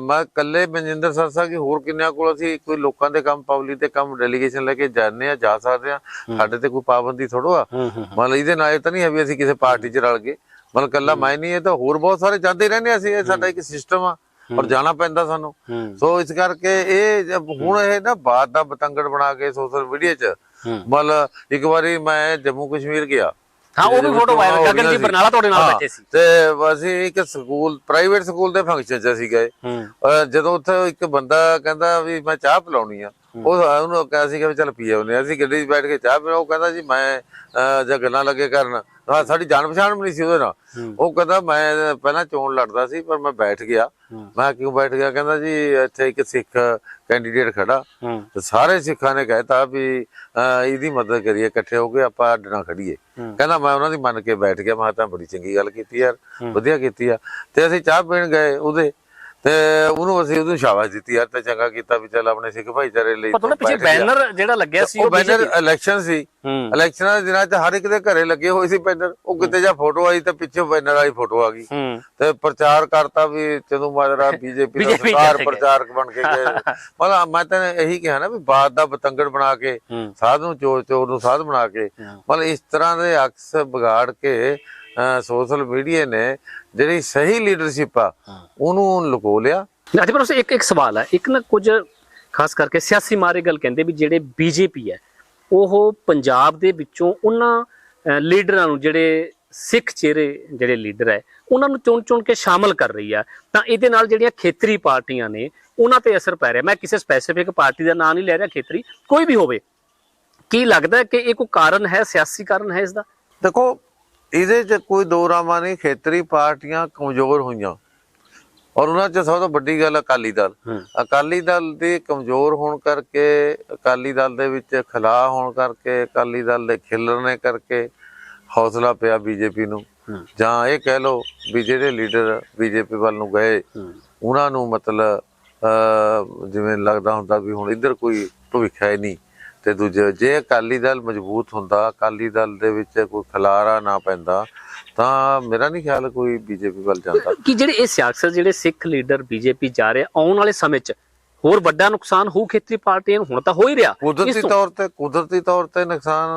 ਮੈਂ ਇਕੱਲੇ ਮਨਜਿੰਦਰ ਸਰਸਾ ਕੀ ਹੋਰ ਕਿੰਨਿਆਂ ਕੋਲ ਅਸੀਂ ਕੋਈ ਲੋਕਾਂ ਦੇ ਕੰਮ ਪਬਲਿਕ ਦੇ ਕੰਮ ਡੈਲੀਗੇਸ਼ਨ ਲੈ ਕੇ ਜਾਂਦੇ ਆ ਜਾ ਸਕਦੇ ਆ ਸਾਡੇ ਤੇ ਕੋਈ ਪਾਬੰਦੀ ਥੋੜੋ ਆ। ਮਤਲਬ ਇਹਦੇ ਨਾਲ ਤਾਂ ਨਹੀਂ ਹੈ ਵੀ ਅਸੀਂ ਕਿਸੇ ਪਾਰਟੀ 'ਚ ਰਲ ਗਏ। ਮਤਲਬ ਕੱਲਾ ਮੈਂ ਨਹੀਂ ਇਹ ਤਾਂ ਹੋਰ ਬਹੁਤ ਸਾਰੇ ਜਾਂਦੇ ਰਹਿੰਦੇ ਅਸੀਂ। ਇਹ ਸਾਡਾ ਇੱਕ ਸਿਸਟਮ ਆ ਔਰ ਜਾਣਾ ਪੈਂਦਾ ਸਾਨੂੰ। ਸੋ ਇਸ ਕਰਕੇ ਇਹ ਹੁਣ ਇਹ ਨਾ ਬਾਤ ਦਾ ਬਤੰਗੜ ਬਣਾ ਕੇ ਸੋਸ਼ਲ ਮੀਡੀਆ 'ਚ। ਮਤਲਬ ਇੱਕ ਵਾਰੀ ਮੈਂ ਜੰਮੂ ਕਸ਼ਮੀਰ ਗਿਆ। ਹਾਂ ਉਹ ਵੀ ਫੋਟੋ ਵਾਇਰਲ ਗਗਨ ਜੀ। ਬਰਨਾਲਾ ਤੁਹਾਡੇ ਨਾਲ ਬੈਠੇ ਸੀ? ਤੇ ਅਸੀਂ ਇੱਕ ਸਕੂਲ ਪ੍ਰਾਈਵੇਟ ਸਕੂਲ ਦੇ ਫੰਕਸ਼ਨ 'ਚ ਅਸੀਂ ਗਏ। ਜਦੋਂ ਉੱਥੇ ਇੱਕ ਬੰਦਾ ਕਹਿੰਦਾ ਵੀ ਮੈਂ ਚਾਹ ਪਿਲਾਉਣੀ ਆ ਉਹ ਉਹਨੂੰ ਕਿਹਾ ਸੀ ਕਿ ਚੱਲ ਪੀ ਆਉਨੇ ਅਸੀਂ ਗੱਡੀ 'ਚ ਬੈਠ ਕੇ ਚਾਹ ਪੀਣਾ ਉਹ ਕਹਿੰਦਾ ਜੀ ਮੈਂ ਜੇ ਗੱਲਾਂ ਲੱਗੇ ਕਰਨ। ਹਾਂ ਸਾਡੀ ਜਾਣ ਪਛਾਣ ਵੀ ਨਹੀਂ ਸੀ ਉਹਦੇ ਨਾਲ। ਉਹ ਕਹਿੰਦਾ ਮੈਂ ਪਹਿਲਾਂ ਚੋਣ ਲੜਦਾ ਸੀ ਪਰ ਮੈਂ ਬੈਠ ਗਿਆ। ਮੈਂ ਕਿਉਂ ਬੈਠ ਗਿਆ? ਕਹਿੰਦਾ ਜੀ ਇੱਥੇ ਇੱਕ ਸਿੱਖ ਕੈਂਡੀਡੇਟ ਖੜਾ। ਤੇ ਸਾਰੇ ਸਿੱਖਾਂ ਨੇ ਕਹਿਤਾ ਵੀ ਇਹਦੀ ਮਦਦ ਕਰੀਏ ਇਕੱਠੇ ਹੋ ਕੇ ਆਪਾਂ ਅੱਡ ਨਾ ਖੜੀਏ। ਕਹਿੰਦਾ ਮੈਂ ਉਹਨਾਂ ਦੀ ਮੰਨ ਕੇ ਬੈਠ ਗਿਆ। ਮੈਂ ਤਾਂ ਬੜੀ ਚੰਗੀ ਗੱਲ ਕੀਤੀ ਯਾਰ। ਵਧੀਆ ਕੀਤੀ ਆ। ਤੇ ਅਸੀਂ ਚਾਹ ਪੀਣ ਗਏ ਉਹਦੇ। ਤੇ ਉਹਨੂੰ ਅਸੀਂ ਉਹਨੂੰ ਸ਼ਾਬਾਸ਼ ਦਿੱਤੀ ਯਾਰ ਤੇ ਚੰਗਾ ਕੀਤਾ ਵੀ ਚੱਲ ਆਪਣੇ ਸਿੱਖ ਭਾਈਚਾਰੇ ਲਈ ਪਰ ਤੁਹਾਡੇ ਪਿੱਛੇ। ਬੈਨਰ ਜਿਹੜਾ ਲੱਗਿਆ ਸੀ ਉਹ ਬੈਨਰ ਇਲੈਕਸ਼ਨ ਸੀ। ਇਲੈਕਸ਼ਨਾਂ ਦੇ ਦਿਨਾਂ 'ਚ ਹਰ ਇੱਕ ਦੇ ਘਰੇ ਲੱਗੇ ਹੋਏ ਸੀ ਬੈਨਰ ਉਹ ਕਿਤੇ ਜਾਂ ਫੋਟੋ ਆਈ ਤੇ ਪਿੱਛੇ ਬੈਨਰ ਵਾਲੀ ਫੋਟੋ ਆ ਗਈ। ਤੇ ਪ੍ਰਚਾਰ ਕਰਤਾ ਵੀ ਚੰਦੂ ਮਾਜਰਾ ਬੀਜੇਪੀ ਦਾ ਸਰਕਾਰ। ਪ੍ਰਚਾਰਕ ਬਣ ਕੇ ਗਏ। ਮਤਲਬ ਮੈਂ ਤਾਂ ਇਹੀ ਕਿਹਾ ਨਾ ਵੀ ਬਾਤ ਦਾ ਬਤੰਗੜ ਬਣਾ ਕੇ ਸਾਧ ਨੂੰ ਚੋਰ ਚੋਰ ਨੂੰ ਸਾਧ ਬਣਾ ਕੇ ਮਤਲਬ ਇਸ ਤਰ੍ਹਾਂ ਦੇ ਅਕਸ ਵਿਗਾੜ ਕੇ ਸੋਸ਼ਲ ਮੀਡੀਆ ਨੇ ਜਿਹੜੀ ਸਹੀ ਲੀਡਰਸ਼ਿਪ ਆ ਉਹਨੂੰ ਲੁਕੋ ਲਿਆ। ਅੱਜ ਪਰ ਉਸ ਇੱਕ ਇੱਕ ਸਵਾਲ ਹੈ ਇੱਕ ਨਾ ਕੁਝ ਖਾਸ ਕਰਕੇ ਸਿਆਸੀ ਮਾਰੇ ਗੱਲ ਕਹਿੰਦੇ ਵੀ ਜਿਹੜੇ ਬੀਜੇਪੀ ਹੈ ਉਹ ਪੰਜਾਬ ਦੇ ਵਿੱਚੋਂ ਉਹਨਾਂ ਲੀਡਰਾਂ ਨੂੰ ਜਿਹੜੇ ਸਿੱਖ ਚਿਹਰੇ ਜਿਹੜੇ ਲੀਡਰ ਹੈ ਉਹਨਾਂ ਨੂੰ ਚੁਣ ਚੁਣ ਕੇ ਸ਼ਾਮਲ ਕਰ ਰਹੀ ਆ। ਤਾਂ ਇਹਦੇ ਨਾਲ ਜਿਹੜੀਆਂ ਖੇਤਰੀ ਪਾਰਟੀਆਂ ਨੇ ਉਹਨਾਂ ਤੇ ਅਸਰ ਪੈ ਰਿਹਾ। ਮੈਂ ਕਿਸੇ ਸਪੈਸੀਫਿਕ ਪਾਰਟੀ ਦਾ ਨਾਂ ਨਹੀਂ ਲੈ ਰਿਹਾ ਖੇਤਰੀ ਕੋਈ ਵੀ ਹੋਵੇ। ਕੀ ਲੱਗਦਾ ਕਿ ਇਹ ਕੋਈ ਕਾਰਨ ਹੈ ਸਿਆਸੀ ਕਾਰਨ ਹੈ ਇਸ ਦਾ? ਦੇਖੋ ਇਹਦੇ 'ਚ ਕੋਈ ਦੋ ਰਾਮਾ ਨਹੀਂ ਖੇਤਰੀ ਪਾਰਟੀਆਂ ਕਮਜ਼ੋਰ ਹੋਈਆਂ। ਔਰ ਉਹਨਾਂ 'ਚ ਸਭ ਤੋਂ ਵੱਡੀ ਗੱਲ ਅਕਾਲੀ ਦਲ। ਅਕਾਲੀ ਦਲ ਦੇ ਕਮਜ਼ੋਰ ਹੋਣ ਕਰਕੇ ਅਕਾਲੀ ਦਲ ਦੇ ਵਿੱਚ ਖਲਾ ਹੋਣ ਕਰਕੇ ਅਕਾਲੀ ਦਲ ਦੇ ਖਿਲਰਨੇ ਕਰਕੇ ਹੌਸਲਾ ਪਿਆ ਬੀਜੇਪੀ ਨੂੰ। ਜਾਂ ਇਹ ਕਹਿ ਲਓ ਵੀ ਜਿਹੜੇ ਲੀਡਰ ਬੀਜੇਪੀ ਵੱਲ ਨੂੰ ਗਏ ਉਹਨਾਂ ਨੂੰ ਮਤਲਬ ਜਿਵੇਂ ਲੱਗਦਾ ਹੁੰਦਾ ਵੀ ਹੁਣ ਇੱਧਰ ਕੋਈ ਭਵਿੱਖ ਹੈ ਨਹੀਂ। ਤੇ ਦੂਜੇ ਜੇ ਅਕਾਲੀ ਦਲ ਮਜ਼ਬੂਤ ਹੁੰਦਾ ਅਕਾਲੀ ਦਲ ਦੇ ਵਿੱਚ ਕੋਈ ਖਲਾਰਾ ਨਾ ਪੈਂਦਾ ਤਾਂ ਮੇਰਾ ਨਹੀਂ ਖਿਆਲ ਕੋਈ ਬੀਜੇਪੀ ਵੱਲ ਜਾਂਦਾ। ਕਿ ਜਿਹੜੇ ਇਹ ਸਿਆਸਤ ਜਿਹੜੇ ਸਿੱਖ ਲੀਡਰ ਬੀਜੇਪੀ ਜਾ ਰਹੇ ਆਉਣ ਵਾਲੇ ਸਮੇਂ 'ਚ ਹੋਰ ਵੱਡਾ ਨੁਕਸਾਨ ਹੋਊ ਖੇਤਰੀ ਪਾਰਟੀਆਂ ਨੂੰ? ਹੁਣ ਤਾਂ ਹੋ ਹੀ ਰਿਹਾ। ਕੁਦਰਤੀ ਤੌਰ ਤੇ ਕੁਦਰਤੀ ਤੌਰ ਤੇ ਨੁਕਸਾਨ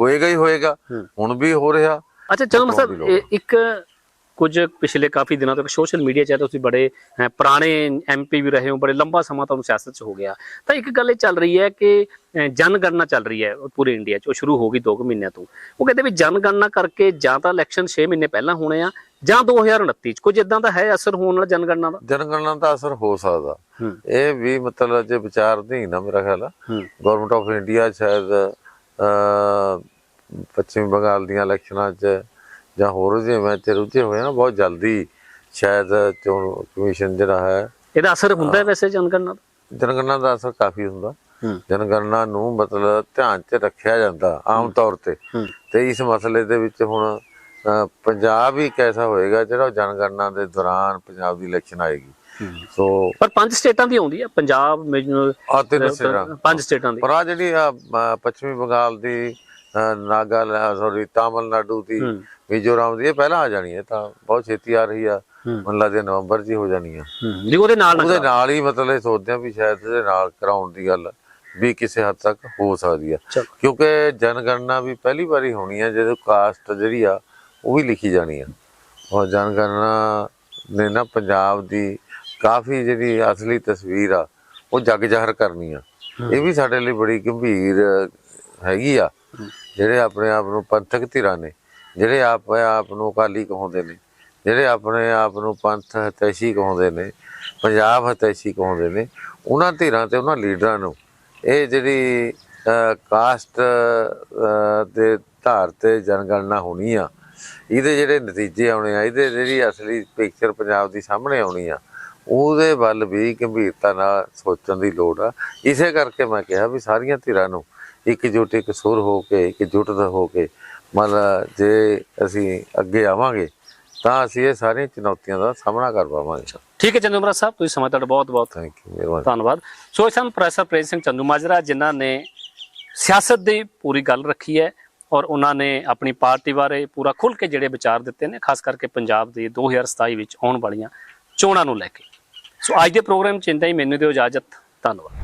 ਹੋਏਗਾ ਹੀ ਹੋਏਗਾ। ਹੂੰ। ਹੁਣ ਵੀ ਹੋ ਰਿਹਾ। ਅੱਛਾ ਚਲੋ। ਇਹ ਇੱਕ ਕੁਝ ਪਿਛਲੇ ਕਾਫੀ ਦਿਨਾਂ ਤੋਂ ਸੋਸ਼ਲ ਮੀਡੀਆ 'ਚ ਹੈ ਤੁਸੀਂ ਬੜੇ ਪੁਰਾਣੇ ਐਮਪੀ ਵੀ ਰਹੇ ਹੋ ਬੜੇ ਲੰਬਾ ਸਮਾਂ ਤੁਹਾਨੂੰ ਸਿਆਸਤ 'ਚ ਹੋ ਗਿਆ। ਤਾਂ ਇੱਕ ਗੱਲ ਇਹ ਚੱਲ ਰਹੀ ਹੈ ਕਿ ਜਨਗਣਨਾ ਚੱਲ ਰਹੀ ਹੈ ਪੂਰੇ ਇੰਡੀਆ 'ਚ ਉਹ ਸ਼ੁਰੂ ਹੋ ਗਈ 2 ਮਹੀਨਿਆਂ ਤੋਂ। ਉਹ ਕਹਿੰਦੇ ਵੀ ਜਨਗਣਨਾ ਕਰਕੇ ਜਾਂ ਤਾਂ ਇਲੈਕਸ਼ਨ 6 ਮਹੀਨੇ ਪਹਿਲਾਂ ਹੋਣੇ ਆ ਜਾਂ 2029 'ਚ। ਕੁਝ ਇਦਾਂ ਦਾ ਹੈ ਅਸਰ ਹੋਣ ਵਾਲਾ ਜਨਗਣਨਾ ਦਾ? ਜਨਗਣਨਾ ਦਾ ਅਸਰ ਹੋ ਸਕਦਾ। ਇਹ ਵੀ ਮਤਲਬ ਜੇ ਵਿਚਾਰ ਨਹੀਂ ਨਾ ਮੇਰਾ ਖਿਆਲ ਗਵਰਨਮੈਂਟ ਆਫ ਇੰਡੀਆ ਸ਼ਾਇਦ ਪੱਛਮੀ ਬੰਗਾਲ ਦੀਆਂ ਇਲੈਕਸ਼ਨਾਂ 'ਚ ਜਾਂ ਹੋਰ ਜਿਵੇਂ ਚ ਰੁੱਝੇ ਹੋਏ ਨਾ ਬਹੁਤ ਜਲਦੀ ਸ਼ਾਇਦ ਚੋਣ ਕਮਿਸ਼ਨ ਜਿਹੜਾ ਹੈ ਇਹਦਾ ਅਸਰ ਹੁੰਦਾ ਹੈ। ਵੈਸੇ ਜਨਗਣਨਾ ਦਾ? ਜਨਗਣਨਾ ਦਾ ਅਸਰ ਕਾਫੀ ਹੁੰਦਾ। ਜਨਗਣਨਾ ਨੂੰ ਮਤਲਬ ਧਿਆਨ 'ਚ ਰੱਖਿਆ ਜਾਂਦਾ ਆਮ ਤੌਰ ਤੇ। ਤੇ ਇਸ ਮਸਲੇ ਦੇ ਵਿੱਚ ਹੁਣ ਪੰਜਾਬ ਹੀ ਕੈਸਾ ਹੋਏਗਾ ਜਿਹੜਾ ਜਨਗਣਨਾ ਦੇ ਦੌਰਾਨ ਪੰਜਾਬ ਦੀ ਇਲੈਕਸ਼ਨ ਆਏਗੀ। ਸੋ ਪਰ ਪੰਜ ਸਟੇਟਾਂ ਦੀ ਆਉਂਦੀ ਹੈ ਪੰਜਾਬ ਆ ਤਿੰਨ ਪੰਜ ਸਟੇਟਾਂ ਦੀ। ਪਰ ਆ ਜਿਹੜੀ ਆ, ਮ, ਪੱਛਮੀ ਬੰਗਾਲ ਦੀ ਨਾਗਾ ਸੌਰੀ ਤਾਮਿਲਨਾਡੂ ਦੀ ਮਿਜ਼ੋਰਮ ਦੀ ਇਹ ਪਹਿਲਾਂ ਆ ਜਾਣੀ ਹੈ ਤਾਂ ਬਹੁਤ ਛੇਤੀ ਆ ਰਹੀ ਆ। ਮੈਨੂੰ ਲੱਗਦਾ ਨਵੰਬਰ 'ਚ ਹੀ ਹੋ ਜਾਣੀ ਆ। ਜੀ ਉਹਦੇ ਨਾਲ ਉਹਦੇ ਨਾਲ ਹੀ ਮਤਲਬ ਇਹ ਸੋਚਦੇ ਆ ਵੀ ਸ਼ਾਇਦ ਇਹਦੇ ਨਾਲ ਕਰਾਉਣ ਦੀ ਗੱਲ ਵੀ ਕਿਸੇ ਹੱਦ ਤੱਕ ਹੋ ਸਕਦੀ ਆ। ਕਿਉਂਕਿ ਜਨਗਣਨਾ ਵੀ ਪਹਿਲੀ ਵਾਰੀ ਹੋਣੀ ਆ ਜਦੋਂ ਕਾਸਟ ਜਿਹੜੀ ਆ ਉਹ ਵੀ ਲਿਖੀ ਜਾਣੀ ਆ। ਔਰ ਜਨਗਣਨਾ ਨੇ ਨਾ ਪੰਜਾਬ ਦੀ ਕਾਫੀ ਜਿਹੜੀ ਅਸਲੀ ਤਸਵੀਰ ਆ ਉਹ ਜਗ ਜ਼ਾਹਰ ਕਰਨੀ ਆ। ਇਹ ਵੀ ਸਾਡੇ ਲਈ ਬੜੀ ਗੰਭੀਰ ਹੈਗੀ ਆ। ਜਿਹੜੇ ਆਪਣੇ ਆਪ ਨੂੰ ਪੰਥਕ ਧਿਰਾਂ ਨੇ ਜਿਹੜੇ ਆਪ ਆਪ ਨੂੰ ਅਕਾਲੀ ਕਹਾਉਂਦੇ ਨੇ, ਜਿਹੜੇ ਆਪਣੇ ਆਪ ਨੂੰ ਪੰਥ ਹਤੈਸ਼ੀ ਕਹਾਉਂਦੇ ਨੇ, ਪੰਜਾਬ ਹਤੈਸ਼ੀ ਕਹਾਉਂਦੇ ਨੇ, ਉਹਨਾਂ ਧਿਰਾਂ ਤੇ ਉਹਨਾਂ ਲੀਡਰਾਂ ਨੂੰ ਇਹ ਜਿਹੜੀ ਕਾਸਟ ਦੇ ਧਾਰ ਤੇ ਜਨਗਣਨਾ ਹੋਣੀ ਆ, ਇਹਦੇ ਜਿਹੜੇ ਨਤੀਜੇ ਆਉਣੇ ਆ, ਇਹਦੇ ਜਿਹੜੀ ਅਸਲੀ ਪਿਕਚਰ ਪੰਜਾਬ ਦੀ ਸਾਹਮਣੇ ਆਉਣੀ ਆ, ਉਹਦੇ ਵੱਲ ਵੀ ਗੰਭੀਰਤਾ ਨਾਲ ਸੋਚਣ ਦੀ ਲੋੜ ਆ। ਇਸੇ ਕਰਕੇ ਮੈਂ ਕਿਹਾ ਵੀ ਸਾਰੀਆਂ ਧਿਰਾਂ ਨੂੰ ਇਕਜੁੱਟ ਇੱਕ ਸੁਰ ਹੋ ਕੇ ਇਕਜੁੱਟ ਹੋ ਕੇ ਮਤਲਬ ਜੇ ਅਸੀਂ ਅੱਗੇ ਆਵਾਂਗੇ ਤਾਂ ਅਸੀਂ ਇਹ ਸਾਰੀਆਂ ਚੁਣੌਤੀਆਂ ਦਾ ਸਾਹਮਣਾ ਕਰ ਪਾਵਾਂਗੇ। ਠੀਕ ਹੈ ਚੰਦੂਮਰਾ ਸਾਹਿਬ ਤੁਸੀਂ ਸਮਾਂ ਤੁਹਾਡਾ ਬਹੁਤ ਬਹੁਤ ਥੈਂਕ ਯੂ ਧੰਨਵਾਦ। ਸੋ ਸਨ ਪ੍ਰੋਫੈਸਰ ਪ੍ਰੇਮ ਸਿੰਘ ਚੰਦੂ ਮਾਜਰਾ ਜਿਨ੍ਹਾਂ ਨੇ ਸਿਆਸਤ ਦੀ ਪੂਰੀ ਗੱਲ ਰੱਖੀ ਹੈ ਔਰ ਉਹਨਾਂ ਨੇ ਆਪਣੀ ਪਾਰਟੀ ਬਾਰੇ ਪੂਰਾ ਖੁੱਲ ਕੇ ਜਿਹੜੇ ਵਿਚਾਰ ਦਿੱਤੇ ਨੇ ਖਾਸ ਕਰਕੇ ਪੰਜਾਬ ਦੇ 2027 ਵਿੱਚ ਆਉਣ ਵਾਲੀਆਂ ਚੋਣਾਂ ਨੂੰ ਲੈ ਕੇ। ਸੋ ਅੱਜ ਦੇ ਪ੍ਰੋਗਰਾਮ ਚ ਇੰਦਾ ਹੀ ਮੈਨੂੰ ਦਿਓ ਇਜਾਜ਼ਤ। ਧੰਨਵਾਦ।